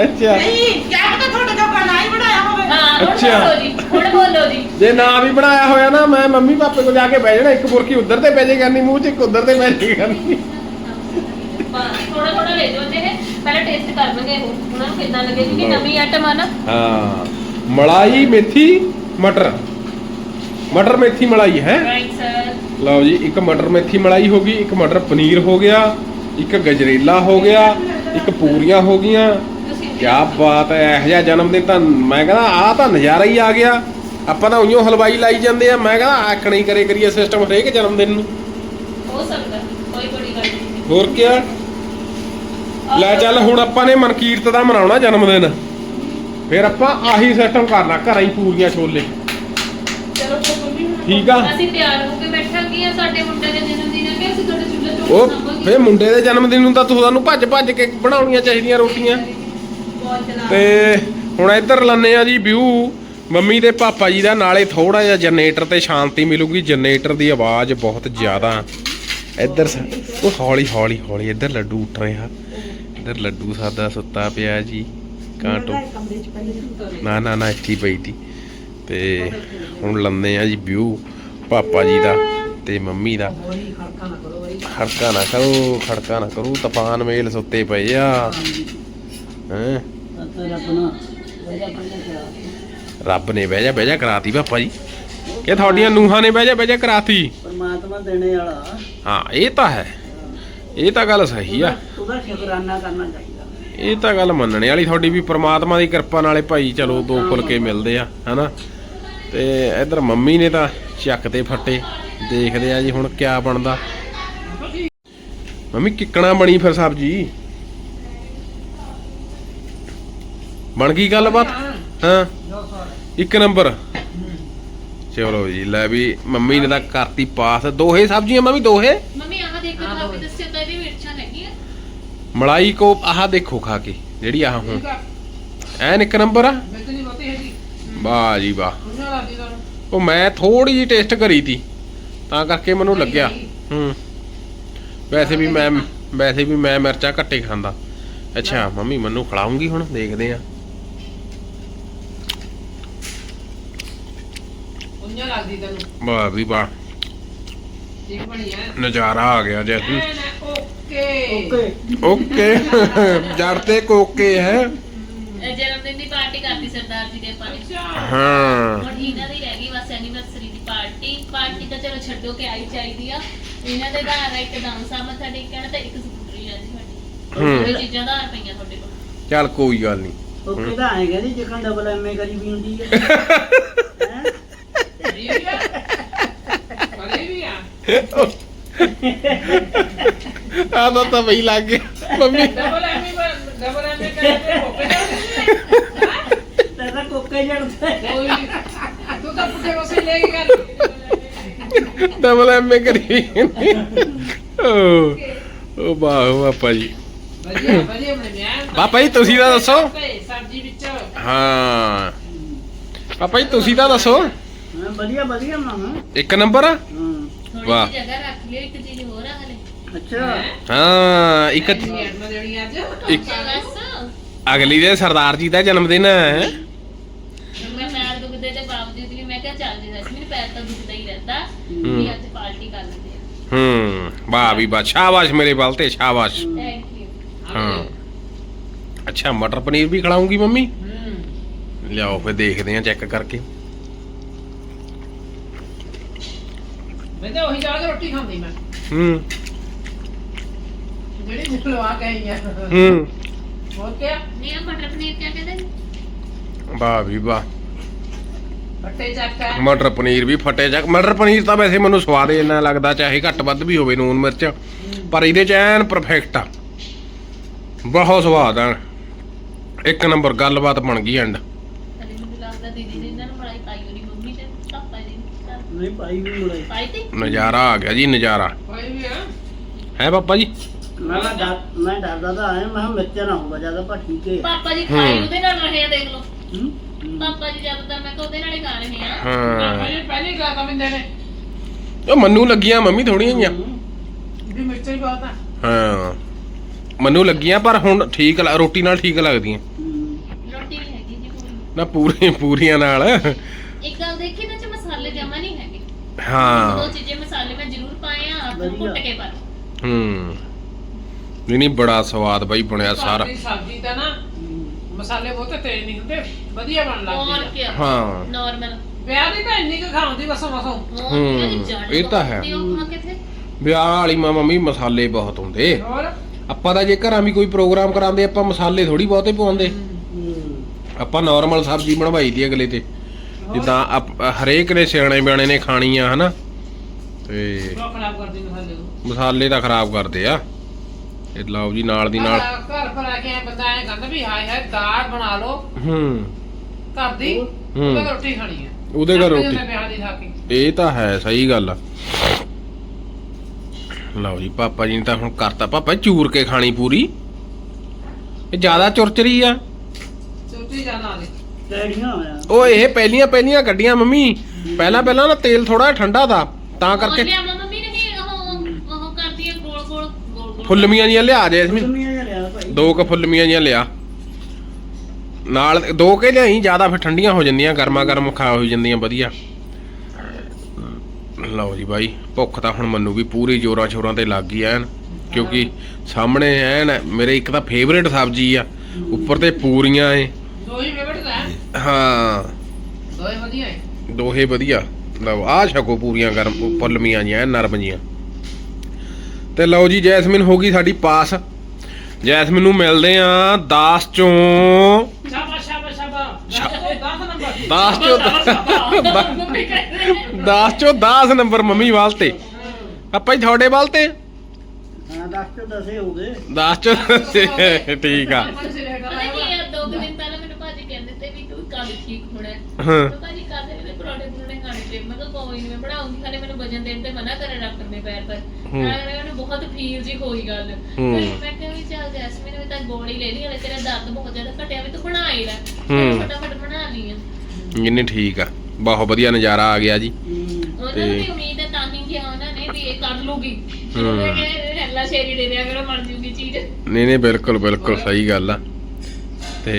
ਅੱਛਾ। ਨਹੀਂ ਕਿਆ ਪਤਾ ਤੁਹਾਡੇ ਨਾ ਹੀ ਬਣਾਇਆ ਹੋਵੇ। ਹਾਂ ਹੁਣ ਅੱਛਾ। ਬੋਲੋ ਜੀ ਹੁਣ ਬੋਲੋ ਜੀ। ਜੇ ਨਾ ਵੀ ਬਣਾਇਆ ਹੋਇਆ ਨਾ ਮੈਂ ਮੰਮੀ ਪਾਪੇ ਕੋਲ ਜਾ ਕੇ ਬਹਿ ਜਾਣਾ ਇੱਕ ਬੁਰਕੀ ਉਧਰ ਤੇ ਪੈ ਜੇ ਕਰਨੀ ਮੂੰਹ 'ਚ ਇੱਕ ਉਧਰ ਤੇ ਪੈ ਜੇ ਕਰਨੀ। ਥੋੜਾ ਥੋੜਾ ਲੈ ਜਾਓ ਜੇ ਪਹਿਲਾਂ ਟੇਸਟ ਕਰਨਗੇ ਉਹ ਉਹਨਾਂ ਨੂੰ ਕਿੰਨਾ ਲੱਗੇ ਕਿਉਂਕਿ ਨਵੀਂ ਆਈਟਮ ਆ ਨਾ। ਹਾਂ ਮਲਾਈ ਮੇਥੀ ਮਟਰ। ਮਟਰ ਮੇਥੀ ਮਲਾਈ ਹੈ? ਰਾਈਟ ਸਰ ਲਓ ਜੀ ਇੱਕ ਮਟਰ ਮੇਥੀ ਮਲਾਈ ਹੋ ਗਈ ਇੱਕ ਮਟਰ ਪਨੀਰ ਹੋ ਗਿਆ ਇੱਕ ਗਜਰੇਲਾ ਹੋ ਗਿਆ ਇੱਕ ਪੂਰੀਆਂ ਹੋ ਗਈਆਂ ਕੀ ਬਾਤ ਹੈ ਇਹ ਜਿਹਾ ਜਨਮ ਦਿਨ ਤਾਂ ਮੈਂ ਕਹਿੰਦਾ ਆ ਤਾਂ ਨਜ਼ਾਰਾ ਹੀ ਆ ਗਿਆ। ਆਪਾਂ ਤਾਂ ਉਈਓ ਹਲਵਾਈ ਲਾਈ ਜਾਂਦੇ ਆ ਮੈਂ ਕਹਿੰਦਾ ਆਖਣਾ ਹੀ ਕਰੇ ਕਰੀਏ ਸਿਸਟਮ ਹਰੇਕ ਜਨਮ ਦਿਨ ਨੂੰ। ਹੋ ਸਕਦਾ ਕੋਈ ਬੜੀ ਗੱਲ ਨਹੀਂ। ਹੋਰ ਕੀ ਲੈ ਚੱਲ ਹੁਣ ਆਪਾਂ ਨੇ ਮਨਕੀਰਤ ਦਾ ਮਨਾਉਣਾ ਜਨਮ ਦਿਨ। ਫਿਰ ਆਪਾਂ ਆਹੀ ਸਿਸਟਮ ਕਰਨਾ ਘਰਾਂ ਹੀ ਪੂਰੀਆਂ ਛੋਲੇ। ਚਲੋ ਫਿਰ ਮੰਮੀ ਹੁਣ ਠੀਕ ਆ। ਅਸੀਂ ਤਿਆਰ ਹੋ ਕੇ ਬੈਠਾਂਗੇ ਆ ਸਾਡੇ ਮੁੰਡੇ ਦੇ ਜਨਮ ਦਿਨ ਹੈ ਕਿ ਅਸੀਂ ਤੁਹਾਡੇ ਚੁੱਲ੍ਹੇ ਚੌਕ ਉਹ ਸਾਂਭਾਂਗੇ ਫੇ ਮੁੰਡੇ ਦੇ ਜਨਮ ਦਿਨ ਨੂੰ ਤਾਂ ਤੁਹਾਨੂੰ ਭੱਜ ਭੱਜ ਕੇ ਬਣਾਉਣੀਆਂ ਚਾਹੀਦੀਆਂ ਰੋਟੀਆਂ। ਤੇ ਹੁਣ ਇੱਧਰ ਲੰਨੇ ਆ ਜੀ ਵਿਊ। ਮੰਮੀ ਤੇ ਪਾਪਾ ਜੀ ਦਾ ਨਾਲੇ ਥੋੜਾ ਜਿਹਾ ਜਨਰੇਟਰ ਤੇ ਸ਼ਾਂਤੀ ਮਿਲੂਗੀ। ਜਨਰੇਟਰ ਦੀ ਆਵਾਜ਼ ਬਹੁਤ ਜ਼ਿਆਦਾ। ਇੱਧਰ ਉਹ ਹੌਲੀ ਹੌਲੀ ਹੌਲੀ ਇੱਧਰ ਲੱਡੂ ਉੱਠ ਰਿਹਾ ਇੱਧਰ ਲੱਡੂ ਸਾਦਾ ਸੁੱਤਾ ਪਿਆ ਜੀ। ਕਾਂਟੋ ਨਾ ਨਾ ਨਾ, ਇੱਥੇ ਪਈ ਤੀ। ਤੇ ਹੁਣ ਲੰਨੇ ਆ ਜੀ ਵਿਊ ਪਾਪਾ ਜੀ ਦਾ ਤੇ ਮੰਮੀ ਦਾ। ਖੜਕਾ ਨਾ ਕਰੋ ਬਈ ਖੜਕਾ ਨਾ ਕਰੋ। ਤੂਫਾਨ ਮੇਲ ਸੁੱਤੇ ਪਏ ਆ। ਹੈਂ? ਰੱਬ ਨੇ ਬਹਿ ਜਾ ਬਹਿ ਜਾ ਕਰਾਤੀ ਪਾਪਾ ਜੀ। ਕਿ ਤੁਹਾਡੀਆਂ ਨੂਹਾਂ ਨੇ ਬਹਿ ਜਾ ਬਹਿ ਜਾ ਕਰਾਤੀ। ਪਰਮਾਤਮਾ ਦੇਣੇ ਵਾਲਾ। ਹਾਂ ਇਹ ਤਾਂ ਹੈ। ਇਹ ਤਾਂ ਗੱਲ ਸਹੀ ਆ। ਉਹਦਾ ਸ਼ੁਕਰਾਨਾ ਕਰਨਾ ਚਾਹੀਦਾ। ਇਹ ਤਾਂ ਗੱਲ ਮੰਨਣੇ ਵਾਲੀ ਤੁਹਾਡੀ ਵੀ ਪ੍ਰਮਾਤਮਾ ਦੀ ਕਿਰਪਾ ਨਾਲੇ ਭਾਈ ਚਲੋ ਦੋ ਫੁਲਕੇ ਮਿਲਦੇ ਆ ਹਨਾ। ਤੇ ਇਧਰ ਮੰਮੀ ਨੇ ਤਾਂ ਚੱਕ ਤੇ ਫੱਟੇ। ਦੇਖਦੇ ਆ ਜੀ ਹੁਣ ਕਿਆ ਬਣਦਾ। ਮੰਮੀ ਕਿੱਕਣਾ ਬਣੀ ਫਿਰ ਸਬਜੀ? ਬਣ ਗਈ ਗੱਲਬਾਤ? ਹਾਂ। ਇੱਕ ਨੰਬਰ। ਚਲੋ ਜੀ ਲੈ ਵੀ ਮੰਮੀ ਨੇ ਤਾਂ ਕਰਤੀ ਪਾਸ। ਦੋਹੇ ਸਬਜ਼ੀਆਂ ਮੰਮੀ ਦੋਹੇ? ਮੰਮੀ ਆਹ ਦੇਖੋ ਤਾਂ ਆਪੇ ਦੱਸਿਓ ਤਾਂ ਇਹਦੀ ਮਿਰਚਾਂ ਹੈਗੀਆਂ ਮਲਾਈ ਕੋ ਆਹ ਦੇਖੋ ਖਾ ਕੇ ਜਿਹੜੀ ਆਹ ਹੁਣ। ਐਨ ਇੱਕ ਨੰਬਰ ਆ? ਵਾਹ ਜੀ ਵਾਹ। ਉਹ ਮੈਂ ਥੋੜੀ ਜਿਹੀ ਟੇਸਟ ਕਰੀ ਤੀ ਤਾਂ ਕਰਕੇ ਮੈਨੂੰ ਲੱਗਿਆ। ਹੂੰ। ਵੈਸੇ ਵੀ ਮੈਂ ਵੈਸੇ ਵੀ ਮੈਂ ਮਿਰਚਾਂ ਘੱਟੇ ਖਾਂਦਾ। ਅੱਛਾ ਮੰਮੀ ਮੈਨੂੰ ਖਿਲਾਉਂਗੀ ਹੁਣ ਦੇਖਦੇ ਆ ਉੰਨਾ ਲੱਗਦੀ ਤੈਨੂੰ? ਵਾਹ ਵੀ ਵਾਹ। ਠੀਕ ਬਣੀ ਐ। ਨਜ਼ਾਰਾ ਆ ਗਿਆ ਜੈਸੀ ਓਕੇ। ਓਕੇ। ਓਕੇ। ਜੜ ਤੇ ਕੋਕੇ ਹੈ ਜਨਮ ਦਿਨ ਦੀ ਪਾਰਟੀ ਕਰਤੀ ਸਰਦਾਰ ਜੀ ਦੇ ਆਪਾਂ ਨੇ। ਹਾਂ। ਹੁਣ ਇਹਨਾਂ ਦੀ ਰਹਿ ਗਈ ਬਸ ਐਨੀਵਰਸਰੀ ਦੀ ਪਾਰਟੀ। ਪਾਰਟੀ ਤਾਂ ਚਲੋ ਛੱਡੋ ਕਿ ਆਈ ਚਾਹੀਦੀ ਆ। ਇਹਨਾਂ ਦੇ ਘਰ ਇੱਕ ਦਾਮ ਸਾਮਾ ਸਾਡੇ ਕਹਿਣਾ ਤੇ ਇੱਕ ਸਕੂਟਰੀ ਆ ਜੀ ਸਾਡੀ। ਹੂੰ। ਇਹ ਚੀਜ਼ਾਂ ਦਾ ਪਈਆਂ ਤੁਹਾਡੇ ਕੋਲ। ਚੱਲ ਕੋਈ ਗੱਲ ਨਹੀਂ ਓਕੇ ਤਾਂ ਆਏ ਕਹਿੰਦੀ ਜਿੱਕਾਂ ਡਬਲ ਐਮਏ ਕਰੀ ਵੀ ਹੁੰਦੀ ਹੈ ਹੈਂ? ਵੀ ਆ ਬਣੇ ਵੀ ਆ ਤਾਂ ਤਾਂ ਵਈ ਲੱਗ ਗਿਆ। ਮੰਮੀ। ਡਬਲ ਐਮੀ ਡਬਲ ਐਮੀ ਤੇਰਾ ਕੋਕੇ ਜੜਦਾ ਕੋਈ ਤੂੰ ਤਾਂ ਪੁੱਠੇ ਕੋਸੇ ਲੈ ਕੇ ਕਰ। ਡਬਲ ਐਮਏ ਕਰੀ ਓ ਓ ਵਾਹ ਪਾਪਾ ਜੀ। ਵਧੀਆ ਵਧੀਆ ਬਣਿਆ ਪਾਪਾ ਜੀ ਤੁਸੀਂ ਤਾਂ ਦੱਸੋ। ਸਬਜ਼ੀ ਵਿੱਚ। ਹਾਂ। ਪਾਪਾ ਜੀ ਤੁਸੀਂ ਤਾਂ ਦੱਸੋ। ਵਧੀਆ ਵਧੀਆ ਮਾਮਾ। ਇੱਕ ਨੰਬਰ। ਆ ਹਾਂ ਥੋੜੀ ਵਾਹ। ਜਿਹੀ ਜਗ੍ਹਾ ਰੱਖ ਲਿਓ ਇੱਕ ਚੀਜ਼ ਹੋਰ ਆ ਹਲੇ। ਅੱਛਾ। ਹਾਂ ਇੱਕ ਐਡ ਨਾ ਦੇਣੀ ਅੱਜ। ਇੱਕ ਬਸ ਅਗਲੀ ਦੇ ਸਰਦਾਰ ਜੀ ਦਾ ਜਨਮ ਦਿਨ ਹੈ। ਮੈਂ ਪੈਰ ਦੁਖਦੇ ਦੇ ਬਾਵਜੂਦ ਵੀ ਮੈਂ ਕਿਹਾ ਚੱਲ ਜੀ ਮੈਨੂੰ ਪੈਰ ਤਾਂ ਦੁਖਦਾ ਹੀ ਰਹਿੰਦਾ ਹੂੰ। ਵੀ ਅੱਜ ਪਾਰਟੀ ਕਰ ਲੈਂਦੇ ਆ। ਹੂੰ ਵਾਹ ਵੀ ਵਾਹ। ਸ਼ਾਬਾਸ਼ ਮੇਰੇ ਬਲ ਤੇ ਸ਼ਾਬਾਸ਼। ਥੈਂਕ ਯੂ ਹਾਂ। ਅੱਛਾ ਮਟਰ ਪਨੀਰ ਵੀ ਖਿਲਾਉਂਗੀ ਮੰਮੀ? ਹੂੰ। ਲਿਆਓ ਫਿਰ ਦੇਖਦੇ ਆ ਚੈੱਕ ਕਰਕੇ। ਮੈਂ ਤਾਂ ਉਹੀ ਜਾ ਕੇ ਰੋਟੀ ਖਾਂਦੀ ਮੈਂ। ਹੂੰ। ਜਿਹੜੀ ਨਿਕਲਵਾ ਕੇ ਆਈ ਆ। ਹੂੰ। ਹੋਰ ਕਿਆ? ਨਹੀਂ ਆ ਮਟਰ ਪਨੀਰ ਕਿਆ ਕਹਿੰਦੇ? ਵਾਹ ਵੀ ਵਾਹ। ਫੱਟੇ ਚੱਕ ਹੈ ਮਟਰ ਪਨੀਰ ਵੀ ਫਟੇ ਜਾ ਮਟਰ ਪਨੀਰ ਤਾਂ ਵੈਸੇ ਮੈਨੂੰ ਸਵਾਦ ਹੀ ਇੰਨਾ ਲੱਗਦਾ ਚਾਹੇ ਘੱਟ ਵੱਧ ਵੀ ਹੋਵੇ ਨੂਨ ਮਿਰਚ। ਪਰ ਇਹਦੇ ਚ ਐਨ ਪਰਫੈਕਟ ਆ। ਬਹੁਤ ਸਵਾਦ ਆ। ਇੱਕ ਨੰਬਰ ਗੱਲਬਾਤ ਬਣ ਗਈ ਐਂਡ ਹਲੇ ਮੈਨੂੰ ਲੱਗਦਾ ਦੀਦੀ ਨੇ ਇਹਨਾਂ ਨੂੰ ਬੜਾਈ ਪਾਈ ਹੋਣੀ ਮੰਮੀ ਤੇ ਪਾਪਾ ਜੀ ਨੇ ਨਹੀਂ ਪਾਈ ਵੀ ਮੁੜੇ ਪਾਈ ਤੇ। ਨਜ਼ਾਰਾ ਆ ਗਿਆ ਜੀ ਨਜ਼ਾਰਾ। ਵੀ ਆ। ਹੈ ਪਾਪਾ ਜੀ? ਮੈਂ ਨਾ ਡਰ ਮੈਂ ਡਰਦਾ ਤਾਂ ਆਇਆ ਮੈਂ ਕਿਹਾ ਮਿਰਚਾਂ ਨਾ ਹੋਊਗਾ ਜ਼ਿਆਦਾ ਪਰ ਠੀਕ ਹੈ ਪਾਪਾ ਜੀ ਖਾਈ ਹੂੰ। ਉਹਦੇ ਨਾਲ ਰਹੇ ਆ ਦੇਖ ਲਓ। ਹੂੰ? ਹੂੰ। ਪਾਪਾ ਜੀ ਜ਼ਿਆਦਾਤਰ ਮੈਂ ਕਿਹਾ ਉਹਦੇ ਨਾਲ ਹੀ ਖਾ ਰਹੇ ਆ। ਹਾਂ। ਪਹਿਲੇ ਪਹਿਲੇ ਗਾ ਤਾਂ ਮਿੰਦੇ ਨੇ। ਉਹ ਮੰਨੂ ਲੱਗੀਆਂ ਮੰਮੀ ਥੋੜੀਆਂ ਜੀਆਂ ਹੂੰ। ਵੀ ਮਿਰਚ ਹੀ ਬਹੁਤ ਆ। ਹਾਂ। ਮੈਨੂੰ ਲੱਗੀਆਂ ਪਰ ਹੁਣ ਠੀਕ ਲ- ਰੋਟੀ ਨਾਲ ਠੀਕ ਲੱਗਦੀਆਂ। ਹੂੰ। ਰੋਟੀ ਨਹੀਂ ਹੈਗੀ ਜੀ ਪੂਰੀ। ਨਾ ਪੂਰੀ ਪੂਰੀਆਂ ਨਾਲ। ਇੱਕ ਗੱਲ ਦੇਖੀ ਨਾ ਚ ਮਸਾਲੇ ਜਮਾ ਨਹੀਂ ਹੈਗੇ ਹਾਂ। ਦੋ ਚੀਜ਼ੇ ਮਸਾਲੇ ਮੈਂ ਜ਼ਰੂਰ ਪਾਏ ਆ ਆਪ ਵਧੀਆ। ਕੁੱਟ ਕੇ ਪਾ ਹੂੰ। ਨਹੀਂ ਨਹੀਂ ਬੜਾ ਸਵਾਦ ਬਾਈ ਬਣਿਆ ਸਾਰਾ ਸਾਰੀ। ਸਬਜ਼ੀ ਤਾਂ ਨਾ। ਮਸਾਲੇ ਬਹੁਤੇ ਤੇਜ਼ ਨਹੀਂ ਹੁੰਦੇ ਵਧੀਆ ਬਣ ਹੋਰ ਲੱਗਦੀ ਕੀ ਆ? ਹਾਂ। ਨਾਰਮਲ ਵਿਆਹ ਦੀ ਤਾਂ ਇੰਨੀ ਕੁ ਖਾਉਂਦੀ ਬਸ ਮਸੋਂ ਹੂੰ, ਇਹ ਤਾਂ ਹੈ। ਵਿਆਹ ਵਾਲੀ ਮਾਂ ਮੰਮੀ ਮਸਾਲੇ ਬਹੁਤ ਹੁੰਦੇ। ਹੋਰ? ਆਪਾਂ ਤਾਂ ਜੇ ਘਰਾਂ ਵੀ ਕੋਈ ਪ੍ਰੋਗਰਾਮ ਕਰਾਉਂਦੇ ਆਪਾਂ ਮਸਾਲੇ ਥੋੜੀ ਬਹੁਤੇ ਪਾਉਂਦੇ। ਆਪਾਂ ਨਾਰਮਲ ਸਬਜ਼ੀ ਬਣਵਾਈ ਦੀ ਅਗਲੇ ਤੇ। ਜਿੱਦਾਂ ਆਪ- ਹਰੇਕ ਨੇ ਸਿਆਣੇ ਬਿਆਣੇ ਨੇ ਖਾਣੀ ਆ ਹਨਾ? ਤੇ ਉਹ ਖਰਾਬ ਕਰਦੀ ਮਸਾਲੇ ਨੂੰ। ਮਸਾਲੇ ਤਾਂ ਖਰਾਬ ਕਰਦੇ ਆ। ਇਹ ਲਓ ਜੀ ਨਾਲ ਦੀ ਨਾਲ ਘਰ- ਘਰ ਪਰ ਆ ਕੇ ਐਂ ਬੰਦਾ ਐ ਕਹਿੰਦਾ ਵੀ ਹਾਏ ਹਾਏ ਦਾਲ ਬਣਾ ਲਓ। ਹੂੰ। ਘਰ ਦੀ ਹੂੰ। ਉਹਦੇ ਨਾਲ ਰੋਟੀ ਖਾਣੀ ਹੈ ਉਹਦੇ ਘਰ ਰੋਟੀ। ਵਿਆਹ ਦੀ ਖਾ ਕੇ ਇਹ ਤਾਂ ਹੈ ਸਹੀ ਗੱਲ ਆ। ਲਓ ਜੀ ਪਾਪਾ ਜੀ ਨੇ ਤਾਂ ਹੁਣ ਕਰਤਾ। ਪਾਪਾ ਚੂਰ ਕੇ ਖਾਣੀ ਪੂਰੀ। ਇਹ ਜ਼ਿਆਦਾ ਚੁਰਚਰੀ ਆ। ਚੋਟੀ ਜਾਣਾ ਦੇ ਹੋਇਆ ਉਹ ਇਹ ਪਹਿਲੀਆਂ ਪਹਿਲੀਆਂ ਗੱਡੀਆਂ ਮੰਮੀ। ਪਹਿਲਾਂ ਪਹਿਲਾਂ ਨਾ ਤੇਲ ਥੋੜਾ ਠੰਡਾ ਦਾ ਤਾਂ ਕਰਕੇ ਲਿਆ ਮੰਮੀ ਨਹੀਂ ਉਹ ਉਹ ਕਰਦੀ ਹੈ ਗੋਲ ਗੋਲ ਗੋਲ ਗੋਲ। ਫੁੱਲਮੀਆਂ ਜੀਆਂ ਲਿਆ ਜੇ ਇਸਮੀ। ਲਿਆ ਭਾਈ। ਦੋ ਕ ਫੁੱਲਮੀਆਂ ਜੀਆਂ ਲਿਆ। ਨਾਲ ਦੋ ਕੇ ਲਿਆਈ ਜ਼ਿਆਦਾ ਫਿਰ ਠੰਡੀਆਂ ਹੋ ਜਾਂਦੀਆਂ ਗਰਮਾ ਗਰਮ ਖਾ ਹੋ ਜਾਂਦੀਆਂ ਵਧੀਆ। ਲਓ ਜੀ ਬਾਈ ਭੁੱਖ ਤਾਂ ਹੁਣ ਮੈਨੂੰ ਵੀ ਪੂਰੀ ਜੋਰਾਂ ਸ਼ੋਰਾਂ ਤੇ ਲੱਗ ਗਈ ਐਨ ਕਿਉਂਕਿ ਸਾਹਮਣੇ ਐਨ ਮੇਰੇ ਇੱਕ ਤਾਂ ਫੇਵਰੇਟ ਸਬਜ਼ੀ ਆ ਉੱਪਰ ਤੇ ਪੂਰੀਆਂ ਏ। ਦੋ ਹੀ ਫੇਵਰਟ ਹੈ। ਹਾਂ। ਦੋ ਹੀ ਵਧੀਆ ਹੈ। ਦੋਹੇ ਵਧੀਆ। ਲਓ ਆ ਛਕੋ ਪੂਰੀਆਂ ਗਰਮ ਫੁੱਲਮੀਆਂ ਜੀਆਂ ਐਨ ਨਰਮ ਜੀਆਂ। ਤੇ ਲਓ ਜੀ ਜੈਸਮਿਨ ਹੋ ਗਈ ਸਾਡੀ ਪਾਸ। ਜੈਸਮਿਨ ਨੂੰ ਮਿਲਦੇ ਆ 10 ਚੋਂ। ਸ਼ਾਬਾਸ਼ ਸ਼ਾਬਾਸ਼ ਸ਼ਾਬਾਸ਼। 10 ਨੰਬਰ। 10 ਚੋਂ ਮੰਮੀ ਕਹਿੰਦੇ 10 ਚੋਂ 10 ਨੰਬਰ ਮੰਮੀ ਵਾਲ ਤੇ। ਆਪਾਂ ਹੀ ਤੁਹਾਡੇ ਵਾਲ ਤੇ? ਹਾਂ ਦਸ ਦਸੇ ਹੋ ਗਏ। 10 ਚੋਂ ਠੀਕ ਆ। ਪਤਾ ਕੀ ਹੈ ਦੋ ਕੁ ਦਿਨ ਪਹਿਲਾਂ ਮੈਨੂੰ ਭਾਜੀ ਕਹਿੰਦੇ ਠੀਕ ਹੋਣਾ ਹੈ। ਹਾਂ ਮੈਂ ਭਾਜੀ ਕਾਹਦੇ ਵੇਲੇ ਪਰੌਂਠੇ ਬਣਾਉਣੇ ਖਾਣੇ ਤੇ ਮੈਂ ਕਿਹਾ ਕੋਈ ਨਹੀਂ ਮੈਂ ਬਣਾਉਂਗੀ ਖਾਣੇ ਮੈਨੂੰ ਵਜਨ ਦੇਣ ਤੇ ਮਨਾ ਕਰੇ ਡਾਕਟਰ ਨੇ ਪੈਰ ਪਰ ਹੂੰ। ਮੈਂ ਮੈਨੂੰ ਬਹੁਤ ਫੀਲ ਜੀ ਹੋਈ ਗੱਲ ਹੂੰ। ਫਿਰ ਮੈਂ ਕਿਹਾ ਵੀ ਚੱਲ ਜੈਸਮੀਨ ਵੀ ਤਾਂ ਗੋਲੀ ਲੈ ਲਈ ਹਲੇ ਤੇਰਾ ਦਰਦ ਬਹੁਤ ਜ਼ਿਆਦਾ ਘਟਿਆ ਵੀ ਤੂੰ ਬਣਾ ਹੀ ਲੈ ਹੂੰ। ਮੈਂ ਫਟਾਫਟ ਬਣਾ ਲਈ ਆ ਜਿੰਨੀ ਠੀਕ ਆ ਬਹੁਤ ਵਧੀਆ ਨਜ਼ਾਰਾ ਆ ਗਿਆ ਜੀ। ਉਹਨਾਂ ਨੂੰ ਤੇ- ਵੀ ਉਮੀਦ ਹੈ ਤਾਂ ਹੀ ਕਿਹਾ ਉਹਨਾਂ ਨੇ ਵੀ ਇਹ ਕਰ ਲੂਗੀ ਹੂੰ। ਮੈਂ ਕਿਹਾ ਹੈਲਾ ਸ਼ੇਰੀ ਦੇ ਦਿਆ ਕਰੋ ਬਣ ਜੂਗੀ ਚੀਜ਼ ਨਹੀਂ ਨਹੀਂ ਬਿਲਕੁਲ ਬਿਲਕੁਲ ਸਹੀ ਗੱਲ ਆ ਤੇ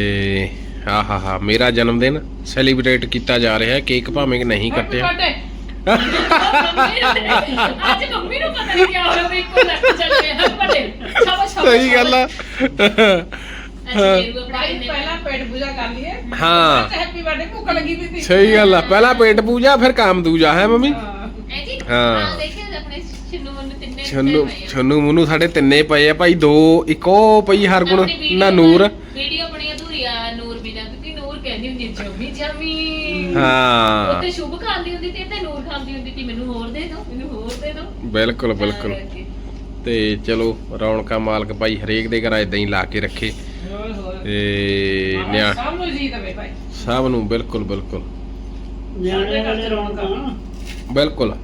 ਆਹਾ ਹਾ ਮੇਰਾ ਜਨਮ ਦਿਨ ਸੈਲੀਬ੍ਰੇਟ ਕੀਤਾ ਜਾ ਰਿਹਾ ਹੈ। ਕੇਕ ਭਾਵੇਂ ਕਿ ਨਹੀਂ ਕੱਟਿਆ। ਅੱਜ ਮੰਮੀ ਨੂੰ ਪਤਾ ਨਹੀਂ ਕਿਆ ਹੋ ਰਿਹਾ ਵੀ ਇੱਕੋ ਲੱਗ ਚੱਲ ਹੱਥ ਵੱਡੇ। ਸ਼ਾਬਾਸ਼ ਸਹੀ ਗੱਲ ਆ। ਪਹਿਲਾਂ ਪੇਟ ਪੂਜਾ ਕਰ ਲਈਏ। ਹਾਂ। ਹੈਪੀ ਬਰਥਡੇ ਭੁੱਖ ਲੱਗੀ ਵੀ ਸੀ। ਸਹੀ ਗੱਲ ਆ। ਪਹਿਲਾਂ ਪੇਟ ਪੂਜਾ ਫਿਰ ਕੰਮ ਦੂਜਾ ਹੈ ਮੰਮੀ? ਹਾਂ। ਹਾਂ। ਛਿੰਨੂ ਮੰਨੂ ਤਿੰਨੇ ਛੰਨੂ ਛੰਨੂ ਮੂਨੂ ਸਾਡੇ ਤਿੰਨੇ ਪਏ ਆ। ਭਾਈ ਦੋ ਇੱਕ ਉਹ ਪਈ ਹਰਗੁਣ ਨਾ ਨੂਰ। ਵੀਡੀਓ ਬਣੀ ਅਧੂਰੀ ਆ ਨੂਰ ਬਿਨਾ ਕਿਉਂਕਿ ਨੂਰ ਕਹਿੰਦੀ ਹੁੰਦੀ ਜਮੀ ਜਮੀ ਹਾਂ। ਉੱਤੇ ਸ਼ੁਭ ਖਾਂਦੀ ਹੁੰਦੀ ਤੇ ਤੇ ਨੂਰ ਖਾਂਦੀ ਹੁੰਦੀ ਸੀ। ਮੈਨੂੰ ਹੋਰ ਦੇ ਦਿਓ ਮੈਨੂੰ ਹੋਰ ਦੇ ਦਿਓ। ਬਿਲਕੁਲ ਬਿਲਕੁਲ। ਤਾਂ ਚਲੋ ਰੌਣਕਾਂ ਮਾਲਕ ਭਾਈ ਹਰੇਕ ਦੇ ਘਰ ਇਦਾਂ ਹੀ ਲਾ ਕੇ ਰੱਖੇ। ਹੋਰ ਹੋਰ ਤੇ ਨਿਆ ਸਭ ਨੂੰ ਜੀ ਦਵੇ ਭਾਈ। ਸਭ ਨੂੰ ਬਿਲਕੁਲ ਬਿਲਕੁਲ। ਨਿਆਣੇ ਵਾਲੇ ਰੌਣਕਾਂ। ਬਿਲਕੁਲ।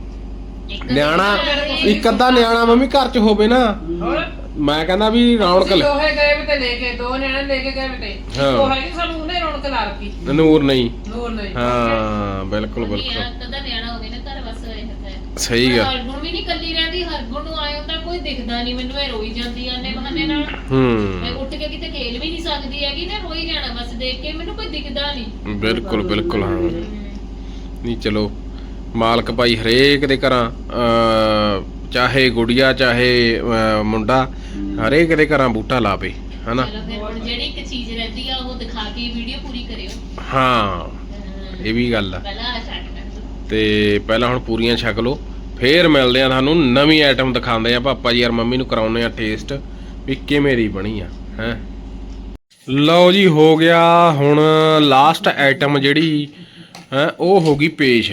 ਨਿਆਣਾ ਇੱਕ ਅੱਧਾ ਨਿਆਣਾ ਮੰਮੀ ਘਰ 'ਚ ਹੋਵੇ ਨਾ ਹੋਰ? ਮੈਂ ਕਹਿੰਦਾ ਵੀ ਰੌਣਕ ਲ- ਦੋਹੇ ਗਏ ਵੀ ਤੇ ਲੈ ਕੇ ਦੋ ਨਿਆਣੇ ਲੈ ਕੇ ਗਏ ਵੀ ਤੇ। ਹਾਂ। ਉਹ ਹੈ ਸਾਨੂੰ ਉਹਨੇ ਰੌਣਕ ਲਾ ਰੱਖੀ ਨੂਰ ਨਹੀਂ। ਨੂਰ ਨਹੀਂ। ਹਾਂ ਬਿਲਕੁਲ ਬਿਲਕੁਲ। ਕਦਾ ਨਿਆਣਾ ਹੋਵੇ ਨਾ ਘਰ ਬਸ ਇਹ ਹੈ। ਸਹੀ ਗੱਲ। ਹਰਗੁਣ ਵੀ ਨਹੀਂ ਕੱਲੀ ਰਹਿੰਦੀ ਹਰਗੁਣ ਨੂੰ ਆਏ ਹੁੰਦਾ ਕੋਈ ਦਿਖਦਾ ਨਹੀਂ ਮੈਨੂੰ ਇਹ ਰੋਈ ਜਾਂਦੀ ਆ ਨੇ ਬਹਾਨੇ ਨਾਲ। ਮੈਂ ਹੂੰ ਉੱਠ ਕੇ ਕਿਤੇ ਖੇਲ ਵੀ ਨਹੀਂ ਸਕਦੀ ਹੈਗੀ ਨਾ ਰੋਈ ਜਾਣਾ ਬਸ ਦੇਖ ਕੇ ਮੈਨੂੰ ਕੋਈ ਦਿਖਦਾ ਨਹੀਂ। ਬਿਲਕੁਲ ਬਿਲਕੁਲ ਹਾਂ। ਨਹੀਂ ਚਲੋ। ਮਾਲਕ ਭਾਈ ਹਰੇਕ ਦੇ ਘਰਾਂ ਚਾਹੇ ਗੁੜੀਆ ਚਾਹੇ ਮੁੰਡਾ ਹਰੇਕ ਦੇ ਘਰਾਂ ਬੂਟਾ ਲਾਵੇ ਹਨਾ? ਜਿਹੜੀ ਇੱਕ ਚੀਜ਼ ਰਹਿੰਦੀ ਆ ਉਹ ਦਿਖਾ ਕੇ ਵੀਡੀਓ ਪੂਰੀ ਕਰਿਓ। ਹਾਂ ਇਹ ਵੀ ਗੱਲ ਆ। ਤੇ ਪਹਿਲਾਂ ਹੁਣ ਪੂਰੀਆਂ ਛਕ ਲਓ। ਫੇਰ ਮਿਲਦੇ ਆ ਤੁਹਾਨੂੰ ਨਵੀਂ ਆਈਟਮ ਦਿਖਾਉਂਦੇ ਆ ਪਾਪਾ ਜੀ ਯਾਰ ਮੰਮੀ ਨੂੰ ਕਰਾਉਨੇ ਆ ਟੇਸਟ ਵੀ ਕਿਵੇਂ ਦੀ ਬਣੀ ਆ ਹੈ? ਲਓ ਜੀ ਹੋ ਗਿਆ ਹੁਣ ਲਾਸਟ ਆਈਟਮ ਜਿਹੜੀ ਹੈ ਉਹ ਹੋ ਗਈ ਪੇਸ਼।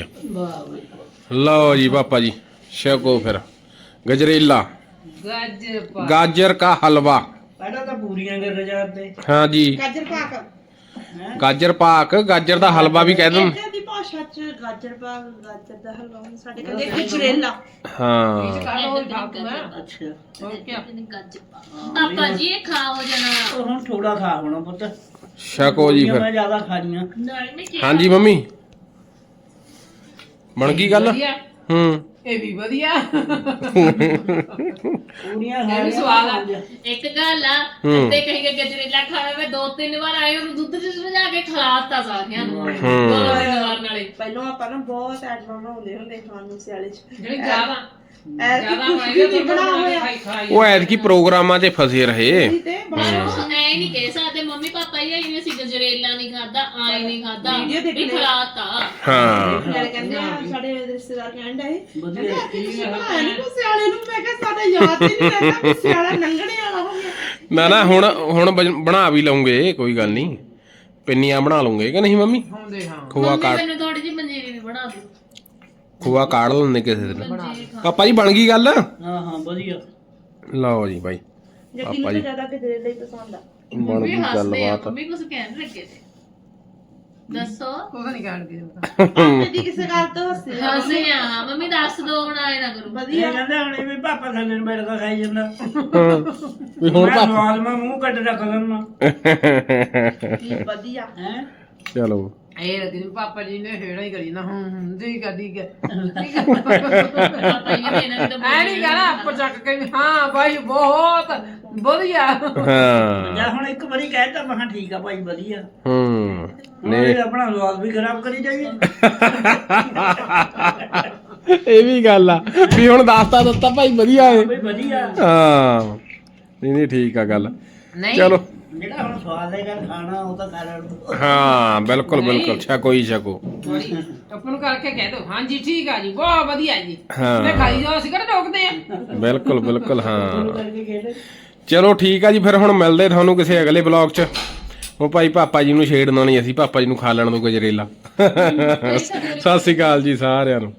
ਲਓ ਜੀ ਪਾਪਾ ਜੀ ਛਕੋ ਫਿਰ। ਗਜਰੇਲਾ। ਗੱਜ ਪਾ ਗਾਜਰ ਕਾ ਹਲਵਾ। ਪਹਿਲਾਂ ਤਾਂ ਪੂਰੀਆਂ ਕਰ ਰਜਾਤ ਤੇ ਹਾਂ ਜੀ। ਗਾਜਰ ਪਾਕ। ਗਾਜਰ ਪਾਕ ਗਾਜਰ ਦਾ ਹਲਵਾ ਵੀ ਕਹਿ ਦਿੰਦੇ। ਇੱਥੇ ਦੀ ਭਾਸ਼ਾ ਚ ਗਾਜਰ ਪਾਕ ਗਾਜਰ ਦਾ ਹਲਵਾ ਹੁੰਦਾ। ਸਾਡੇ ਕਹਿੰਦੇ ਗਜਰੇਲਾ। ਹਾਂ। ਅੱਛਾ। ਪਾਪਾ ਜੀ ਇਹ ਖਾ ਹੋ ਜਾਣਾ ਉਹ ਹੁਣ ਥੋੜਾ ਖਾ ਹੋਣਾ ਪੁੱਤ। ਛਕੋ ਜੀ ਫਿਰ। ਮੈਂ ਜ਼ਿਆਦਾ ਖਾਣੀਆਂ ਨਾਲ ਨੇ ਹਾਂਜੀ ਮੰਮੀ। ਬਣ ਗਈ ਗੱਲ ਵਧੀਆ ਹੂੰ ਇਹ ਵੀ ਵਧੀਆ ਪੂਰੀਆਂ ਇਹ ਵੀ ਖਾਣੀਆਂ ਸਵਾਦ ਆ। ਹੁੰਦੀਆਂ। ਇੱਕ ਗੱਲ ਆ ਹੂੰ। ਤੇ ਕਹੀ ਗਜਰੇਲਾ ਖਾਵੇ ਮੈਂ ਦੋ ਤਿੰਨ ਵਾਰ ਆਏ ਉਹਨੂੰ ਦੁੱਧ ਚ ਸੁਝਾ ਕੇ ਖਿਲਾਤਾ ਸਾਰਿਆਂ ਨੂੰ ਹੂੰ। ਦੋ ਤਿੰਨ ਵਾਰ ਨਾਲੇ ਪਹਿਲਾਂ ਆਪਾਂ ਨਾ ਬਹੁਤ ਐਟਮਾਂ ਬਣਾਉਂਦੇ ਹੁੰਦੇ ਖਾਣ ਨੂੰ ਸਿਆਲੇ ਚ ਜਿਹੜੀ ਜ਼ਿਆਦਾ ਐ ਜ਼ਿਆਦਾ ਕੁਝ ਬਣਾਈ ਵੀ ਨਹੀਂ ਬਣਾ ਹੋਇਆ। ਖਾਈ ਖਾਈ ਉਹ ਐਤਕੀ ਪ੍ਰੋਗਰਾਮਾਂ 'ਚ ਫਸੇ ਰਹੇ। ਤੇ ਬਣਾ ਐ ਨਹੀਂ ਕਹਿ ਸਕਦੇ ਮੰਮੀ ਪਾਪਾ ਹੀ ਆਈ ਸੀ ਗਜਰੇਲਾ ਨਹੀਂ ਖਾਦਾ ਆਏ ਨਹੀਂ ਖਾਦਾ ਵੀਡੀਓ ਦੇਖ ਵੀ ਲਿਆ। ਖਿਲਾਤਾ ਹਾਂ। ਨਾਲੇ ਕਹਿੰਦੇ ਆ ਸਾਡੇ ਰਿਸ਼ਤੇਦਾਰ ਕਹਿਣ ਡਏ ਵਧੀਆ ਬਣਾਇਆ ਨੀ ਕੁਛ ਸਿਆਲੇ ਨੂੰ? ਮੈਂ ਕਿਹਾ ਸਾਡਾ ਯਾਦ ਹੀ ਨਹੀਂ ਰਹਿੰਦਾ ਵੀ ਸਿਆਲਾ ਲੰਘਣੇ ਵਾਲਾ ਹੋ ਗਿਆ। ਨਾ ਨਾ ਹੁਣ ਹੁਣ ਬਣ- ਬਣਾ ਵੀ ਲਵਾਂਗੇ ਕੋਈ ਗੱਲ ਨਹੀਂ। ਪਿੰਨੀਆਂ ਬਣਾ ਲਵਾਂਗੇ ਕਿ ਨਹੀਂ ਮੰਮੀ? ਹੁੰਦੇ ਹਾਂ। ਖੋਆ ਮੰਮੀ ਕਾੜ ਮੈਨੂੰ ਥੋੜੀ ਜਿਹੀ ਮੰਜੀਰੀ ਵੀ ਬਣਾ ਦਿਓ। ਖੋਆ ਕਾੜ ਲੈਂਦੇ ਕਿਸੇ ਦਿਨ। ਪਾਪਾ ਜੀ ਬਣ ਗਈ ਗੱਲ? ਹਾਂ ਹਾਂ ਵਧੀਆ। ਲਓ ਜੀ ਬਾਈ। ਪਾਪਾ ਨੂੰ ਜੀ। ਜ਼ਿਆਦਾ ਕਿਤੇ ਲਈ ਪਸੰਦ ਆ। ਬਣ ਮੰਮੀ ਗਈ ਗੱਲਬਾਤ। ਮੰਮੀ ਕੁਝ ਕਹਿਣ ਲੱਗੇ ਤੇ ਦੱਸੋ। ਕੁਝ ਨਹੀਂ ਕਹਿਣਗੇ ਕਦੀ ਕਿਸੇ ਗੱਲ ਤੋਂ ਹੱਸੇ। ਹੱਸੇ ਆ। ਮੰਮੀ ਦੱਸ ਦੋ ਹੁਣ ਆਏ ਨਾ ਕਰੋ। ਵਧੀਆ। ਕਹਿੰਦੇ ਹੁਣੇ ਵੀ ਪਾਪਾ ਥੱਲੇ ਨੂੰ ਬੈਠ ਕੇ ਖਾਈ ਜਾਂਦਾ। ਵੀ ਹੁਣ ਮੈਂ ਪਾਪਾ ਸਵਾਲ ਮੈਂ ਮੂੰਹ ਕੱਢ ਰੱਖ ਲੈਣਾ ਕੀ ਵਧੀਆ। ਹੈ? ਚਲੋ। ਇਹ ਲੱਗੀ ਨੀ ਪਾਪਾ ਜੀ ਨੇ ਹੇੜਾ ਹੀ ਕਰੀ ਨਾ ਹੂੰ ਹੂੰ ਠੀਕ ਆ ਠੀਕ ਹੈ ਪਾਪਾ ਜੀ ਨੇ ਇਹਨਾਂ ਨੂੰ ਐ ਨਹੀਂ ਕਹਣਾ ਆਪਾਂ ਚੱਕ ਕੇ ਵੀ ਹਾਂ ਭਾਈ ਬਹੁਤ ਵਧੀਆ। ਹਾਂ। ਜਾਂ ਹੁਣ ਇੱਕ ਵਾਰੀ ਕਹਿਤਾ ਮੈਂ ਕਿਹਾ ਠੀਕ ਆ ਭਾਈ ਵਧੀਆ। ਹੂੰ ਨੇ ਆਪਣਾ ਸਵਾਲ ਵੀ ਖਰਾਬ ਕਰੀ ਜਾਈਏ। ਇਹ ਵੀ ਗੱਲ ਆ ਵੀ ਹੁਣ ਦੱਸਤਾ ਦਿੱਤਾ ਭਾਈ ਵਧੀਆ ਏ। ਵਧੀਆ। ਹਾਂ ਨਹੀਂ ਨਹੀਂ ਠੀਕ ਆ ਗੱਲ। ਨਹੀਂ। ਚਲੋ। ਜਿਹੜਾ ਹੁਣ ਸਵਾਦ ਹੈ ਗੱਲ ਖਾਣਾ ਉਹ ਤਾਂ ਕਰਨ ਦੋ ਹਾਂ ਬਿਲਕੁਲ ਬਿਲਕੁਲ ਛਕੋ ਹੀ ਛਕੋ। ਥੋੜੀ ਨੂੰ ਕਰਕੇ ਕਹਿ ਦੋ। ਹਾਂਜੀ ਠੀਕ ਆ ਜੀ ਬਹੁਤ ਵਧੀਆ ਜੀ। ਹਾਂ। ਮੈਂ ਖਾਈ ਜਾਓ ਅਸੀਂ ਕਿਹੜਾ ਰੋਕਦੇ ਆ? ਬਿਲਕੁਲ ਬਿਲਕੁਲ ਹਾਂ। ਕਰਕੇ ਖੇਡ। ਚਲੋ ਠੀਕ ਆ ਜੀ ਫਿਰ ਹੁਣ ਮਿਲਦੇ ਤੁਹਾਨੂੰ ਕਿਸੇ ਅਗਲੇ ਬਲੌਗ 'ਚ। ਉਹ ਭਾਈ ਪਾਪਾ ਜੀ ਨੂੰ ਛੇੜਨਾ ਨਹੀਂ ਅਸੀਂ ਪਾਪਾ ਜੀ ਨੂੰ ਖਾ ਲੈਣ ਦੋ ਗਜਰੇਲਾ। ਸਤਿ ਸ਼੍ਰੀ ਅਕਾਲ ਜੀ ਸਾਰਿਆਂ ਨੂੰ।